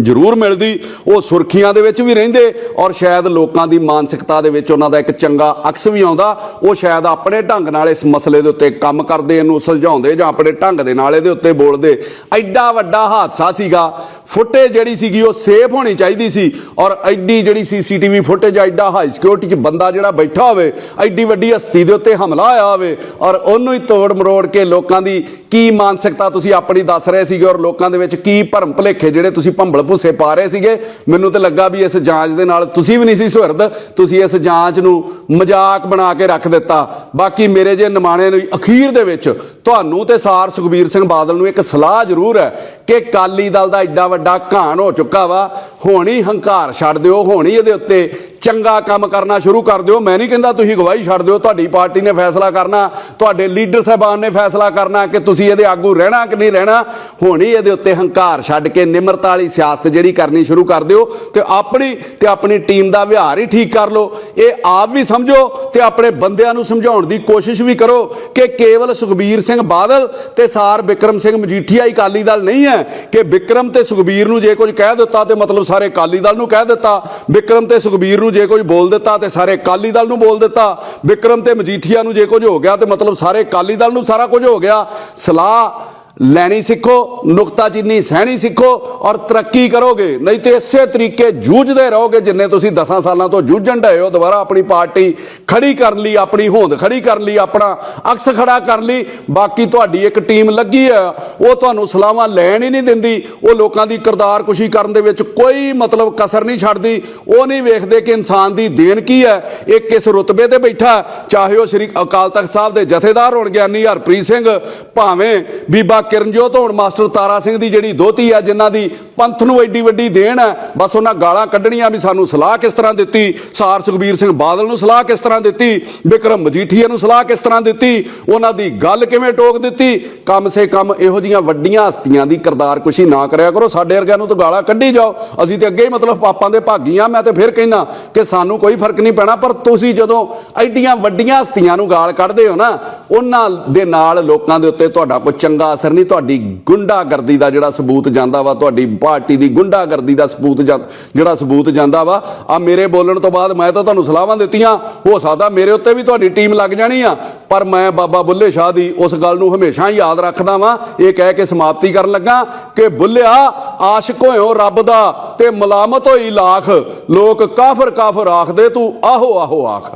A: ਜ਼ਰੂਰ ਮਿਲਦੀ। ਉਹ ਸੁਰਖੀਆਂ ਦੇ ਵਿੱਚ ਵੀ ਰਹਿੰਦੇ ਔਰ ਸ਼ਾਇਦ ਲੋਕਾਂ ਦੀ ਮਾਨਸਿਕਤਾ ਦੇ ਵਿੱਚ ਉਹਨਾਂ ਦਾ ਇੱਕ ਚੰਗਾ ਅਕਸ ਵੀ ਆਉਂਦਾ। ਉਹ ਸ਼ਾਇਦ ਆਪਣੇ ਢੰਗ ਨਾਲ ਇਸ ਮਸਲੇ ਦੇ ਉੱਤੇ ਕੰਮ ਕਰਦੇ, ਇਹਨੂੰ ਸੁਲਝਾਉਂਦੇ ਜਾਂ ਆਪਣੇ ਢੰਗ ਦੇ ਨਾਲ ਇਹਦੇ ਉੱਤੇ ਬੋਲਦੇ। ਐਡਾ ਵੱਡਾ ਹਾਦਸਾ ਸੀਗਾ। ਫੁਟੇਜ ਜਿਹੜੀ ਸੀਗੀ ਉਹ ਸੇਫ ਹੋਣੀ ਚਾਹੀਦੀ ਸੀ ਔਰ ਐਡੀ ਜਿਹੜੀ ਸੀਸੀਟੀਵੀ ਫੁਟੇਜ ਐਡਾ ਹਾਈ ਸਿਕਿਉਰਿਟੀ 'ਚ ਬੰਦਾ ਜਿਹੜਾ ਬੈਠਾ ਹੋਵੇ, ਐਡੀ ਵੱਡੀ ਹਸਤੀ ਦੇ ਉੱਤੇ ਹਮਲਾ ਆਇਆ ਹੋਵੇ ਔਰ ਉਹਨੂੰ ਹੀ ਤੋੜ ਮਰੋੜ ਕੇ ਲੋਕਾਂ ਦੀ ਕੀ ਮਾਨਸਿਕਤਾ ਤੁਸੀਂ ਆਪਣੀ ਦੱਸ ਰਹੇ ਸੀਗੇ ਔਰ ਲੋਕਾਂ ਦੇ ਵਿੱਚ ਕੀ ਭਰਮ ਭੁਲੇਖੇ ਜਿਹੜੇ ਤੁਸੀਂ ਭੰਬਲ ਭੁੱਸੇ ਪਾ ਰਹੇ ਸੀਗੇ। ਮੈਨੂੰ ਤੇ ਲੱਗਾ ਵੀ ਇਸ ਜਾਂਚ ਦੇ ਨਾਲ ਤੁਸੀਂ ਵੀ ਨਹੀਂ ਸੀ ਸੁਹਿਰਦ। ਤੁਸੀਂ ਇਸ ਜਾਂਚ ਨੂੰ ਮਜ਼ਾਕ ਬਣਾ ਕੇ ਰੱਖ ਦਿੱਤਾ। ਬਾਕੀ ਮੇਰੇ ਜੇ ਨਿਮਾਣੇ ਨੂੰ ਅਖੀਰ ਦੇ ਵਿੱਚ ਤੁਹਾਨੂੰ ਤੇ ਸਾਰ ਸੁਖਬੀਰ ਸਿੰਘ ਬਾਦਲ ਨੂੰ ਇੱਕ ਸਲਾਹ ਜ਼ਰੂਰ ਹੈ ਕਿ ਕਾਲੀ ਦਲ ਦਾ ਐਡਾ ਵੱਡਾ ਘਾਣ ਹੋ ਚੁੱਕਾ ਵਾ, ਹੋਣੀ ਹੰਕਾਰ ਛੱਡ ਦਿਓ, ਹੋਣੀ ਇਹਦੇ ਉੱਤੇ ਚੰਗਾ ਕੰਮ ਕਰਨਾ ਸ਼ੁਰੂ ਕਰ ਦਿਓ। ਮੈਂ ਨਹੀਂ ਕਹਿੰਦਾ ਤੁਸੀਂ ਗਵਾਹੀ ਛੱਡ ਦਿਓ, ਤੁਹਾਡੀ ਪਾਰਟੀ ਨੇ ਫੈਸਲਾ ਕਰਨਾ, ਤੁਹਾਡੇ ਲੀਡਰ ਸਾਹਿਬਾਨ ਨੇ ਫੈਸਲਾ ਕਰਨਾ ਕਿ ਤੁਸੀਂ ਇਹਦੇ ਆਗੂ ਰਹਿਣਾ ਕਿ ਨਹੀਂ ਰਹਿਣਾ। ਹੋਣੀ ਇਹਦੇ ਉੱਤੇ ਹੰਕਾਰ ਛੱਡ ਕੇ ਨਿਮਰਤਾ ਵਾਲੀ ਸਿਆਸਤ ਜਿਹੜੀ ਕਰਨੀ ਸ਼ੁਰੂ ਕਰ ਦਿਓ ਤੇ ਆਪਣੀ ਤੇ ਆਪਣੀ ਟੀਮ ਦਾ ਵਿਹਾਰ ਹੀ ਠੀਕ ਕਰ ਲਓ। ਇਹ ਆਪ ਵੀ ਸਮਝੋ ਤੇ ਆਪਣੇ ਬੰਦਿਆਂ ਨੂੰ ਸਮਝਾਉਣ ਦੀ ਕੋਸ਼ਿਸ਼ ਵੀ ਕਰੋ ਕਿ ਕੇਵਲ ਸੁਖਬੀਰ ਸਿੰਘ ਬਾਦਲ ਤੇ ਸਾਰ ਬਿਕਰਮ ਸਿੰਘ ਮਜੀਠੀਆ ਹੀ ਅਕਾਲੀ ਦਲ ਨਹੀਂ ਹੈ ਕਿ ਬਿਕਰਮ ਤੇ ਸੁਖਬੀਰ ਨੂੰ ਜੇ ਕੁਝ ਕਹਿ ਦਿੱਤਾ ਤੇ ਮਤਲਬ ਸਾਰੇ ਅਕਾਲੀ ਦਲ ਨੂੰ ਕਹਿ ਦਿੱਤਾ, ਬਿਕਰਮ ਤੇ ਸੁਖਬੀਰ ਨੂੰ ਜੇ ਕੁਝ ਬੋਲ ਦਿੱਤਾ ਤੇ ਸਾਰੇ ਅਕਾਲੀ ਦਲ ਨੂੰ ਬੋਲ ਦਿੱਤਾ, ਬਿਕਰਮ ਤੇ ਮਜੀਠੀਆ ਨੂੰ ਜੇ ਕੁਝ ਹੋ ਗਿਆ ਤੇ ਮਤਲਬ ਸਾਰੇ ਅਕਾਲੀ ਦਲ ਨੂੰ ਸਾਰਾ ਕੁਝ ਹੋ ਗਿਆ। ਸਲਾਹ ਲੈਣੀ ਸਿੱਖੋ ਨੁਕਤਾਚੀਨੀ ਸਹਿਣੀ ਸਿੱਖੋ ਔਰ ਤਰੱਕੀ ਕਰੋਗੇ। ਨਹੀਂ ਤੇ ਇਸੇ ਤਰੀਕੇ ਜੂਝਦੇ ਰਹੋਗੇ ਜਿੰਨੇ ਤੁਸੀਂ 10 ਸਾਲਾਂ ਤੋਂ ਜੂਝਣ ਡਏ ਹੋ। ਦੁਬਾਰਾ ਆਪਣੀ ਪਾਰਟੀ ਖੜੀ ਕਰਨ ਲਈ, ਆਪਣੀ ਹੋਂਦ ਖੜੀ ਕਰਨ ਲਈ, ਆਪਣਾ ਅਕਸ ਖੜਾ ਕਰਨ ਲਈ। ਬਾਕੀ ਤੁਹਾਡੀ ਇੱਕ ਟੀਮ ਲੱਗੀ ਆ, ਉਹ ਤੁਹਾਨੂੰ ਸਲਾਹਾਂ ਲੈਣ ਹੀ ਨਹੀਂ ਦਿੰਦੀ। ਉਹ ਲੋਕਾਂ ਦੀ ਕਿਰਦਾਰ ਕੁਸ਼ੀ ਕਰਨ ਦੇ ਵਿੱਚ ਕੋਈ ਮਤਲਬ ਕਸਰ ਨਹੀਂ ਛੱਡਦੀ। ਉਹ ਨਹੀਂ ਵੇਖਦੇ ਕਿ ਇਨਸਾਨ ਦੀ ਦੇਣ ਕੀ ਹੈ। ਇਹ ਕਿਸ ਰੁਤਬੇ ਤੇ ਬੈਠਾ ਚਾਹੇ ਉਹ ਸ੍ਰੀ ਅਕਾਲ ਤਖਤ ਸਾਹਿਬ ਦੇ ਜਥੇਦਾਰ ਹੋਣ ਗਿਆਨੀ ਹਰਪ੍ਰੀਤ ਸਿੰਘ, ਭਾਵੇਂ ਬੀਬਾ ਕਿਰਨਜੋਤ ਹੋਣ ਮਾਸਟਰ ਤਾਰਾ ਸਿੰਘ ਦੀ ਜਿਹੜੀ ਦੋਤੀ ਆ, ਜਿਨ੍ਹਾਂ ਦੀ ਪੰਥ ਨੂੰ ਐਡੀ ਵੱਡੀ ਦੇਣ ਹੈ ਬਸ ਉਹਨਾਂ ਗਾਲਾਂ ਕੱਢਣੀਆਂ ਵੀ ਸਾਨੂੰ ਸਲਾਹ ਕਿਸ ਤਰ੍ਹਾਂ ਦਿੱਤੀ, ਸਾਰ ਸੁਖਬੀਰ ਸਿੰਘ ਬਾਦਲ ਨੂੰ ਸਲਾਹ ਕਿਸ ਤਰ੍ਹਾਂ ਦਿੱਤੀ, ਵਿਕਰਮ ਮਜੀਠੀਆ ਨੂੰ ਸਲਾਹ ਕਿਸ ਤਰ੍ਹਾਂ ਦਿੱਤੀ, ਉਹਨਾਂ ਦੀ ਗੱਲ ਕਿਵੇਂ ਟੋਕ ਦਿੱਤੀ, ਕਮ ਸੇ ਕਮ ਇਹੋ ਜੀਆਂ ਵੱਡੀਆਂ ਹਸਤੀਆਂ ਦੀ ਕਿਰਦਾਰ ਕੁਸ਼ੀ ਨਾ ਕਰਿਆ ਕਰੋ, ਸਾਡੇ ਵਰਗਿਆਂ ਨੂੰ ਤਾਂ ਗਾਲਾਂ ਕੱਢੀ ਜਾਓ, ਅਸੀਂ ਤੇ ਅੱਗੇ ਹੀ ਮਤਲਬ ਪਾਪਾਂ ਦੇ ਭਾਗੀ ਆ, ਮੈਂ ਤੇ ਫਿਰ ਕਹਿਣਾ ਕਿ ਸਾਨੂੰ ਕੋਈ ਫ਼ਰਕ ਨਹੀਂ ਪੈਣਾ, ਪਰ ਤੁਸੀਂ ਜਦੋਂ ਐਡੀਆਂ ਵੱਡੀਆਂ ਹਸਤੀਆਂ ਨੂੰ ਗਾਲ ਕੱਢਦੇ ਹੋ ਨਾ, ਉਹਨਾਂ ਦੇ ਨਾਲ ਲੋਕਾਂ ਦੇ ਉੱਤੇ ਤੁਹਾਡਾ ਕੋਈ ਚੰਗਾ ਅਸਰ ਨਹੀਂ ਤੁਹਾਡੀ ਗੁੰਡਾਗਰਦੀ ਦਾ ਜਿਹੜਾ ਸਬੂਤ ਜਾਂਦਾ ਵਾ, ਤੁਹਾਡੀ ਪਾਰਟੀ ਦੀ ਗੁੰਡਾਗਰਦੀ ਦਾ ਸਬੂਤ ਜਿਹੜਾ ਸਬੂਤ ਜਾਂਦਾ ਵਾ ਆ ਮੇਰੇ ਬੋਲਣ ਤੋਂ ਬਾਅਦ ਮੈਂ ਤਾਂ ਤੁਹਾਨੂੰ ਸਲਾਹਾਂ ਦਿੱਤੀਆਂ, ਹੋ ਸਕਦਾ ਮੇਰੇ ਉੱਤੇ ਵੀ ਤੁਹਾਡੀ ਟੀਮ ਲੱਗ ਜਾਣੀ ਆ, ਪਰ ਮੈਂ ਬਾਬਾ ਬੁੱਲੇ ਸ਼ਾਹ ਦੀ ਉਸ ਗੱਲ ਨੂੰ ਹਮੇਸ਼ਾ ਯਾਦ ਰੱਖਦਾ ਵਾਂ, ਇਹ ਕਹਿ ਕੇ ਸਮਾਪਤੀ ਕਰਨ ਲੱਗਾ ਕਿ ਬੁੱਲਿਆ, ਆਸ਼ਿਕ ਹੋਇਓ ਰੱਬ ਦਾ ਤੇ ਮਲਾਮਤ ਹੋਈ ਲਾਖ, ਲੋਕ ਕਾਫਰ ਕਾਫਰ ਆਖਦੇ, ਤੂੰ ਆਹੋ ਆਹੋ ਆਖ।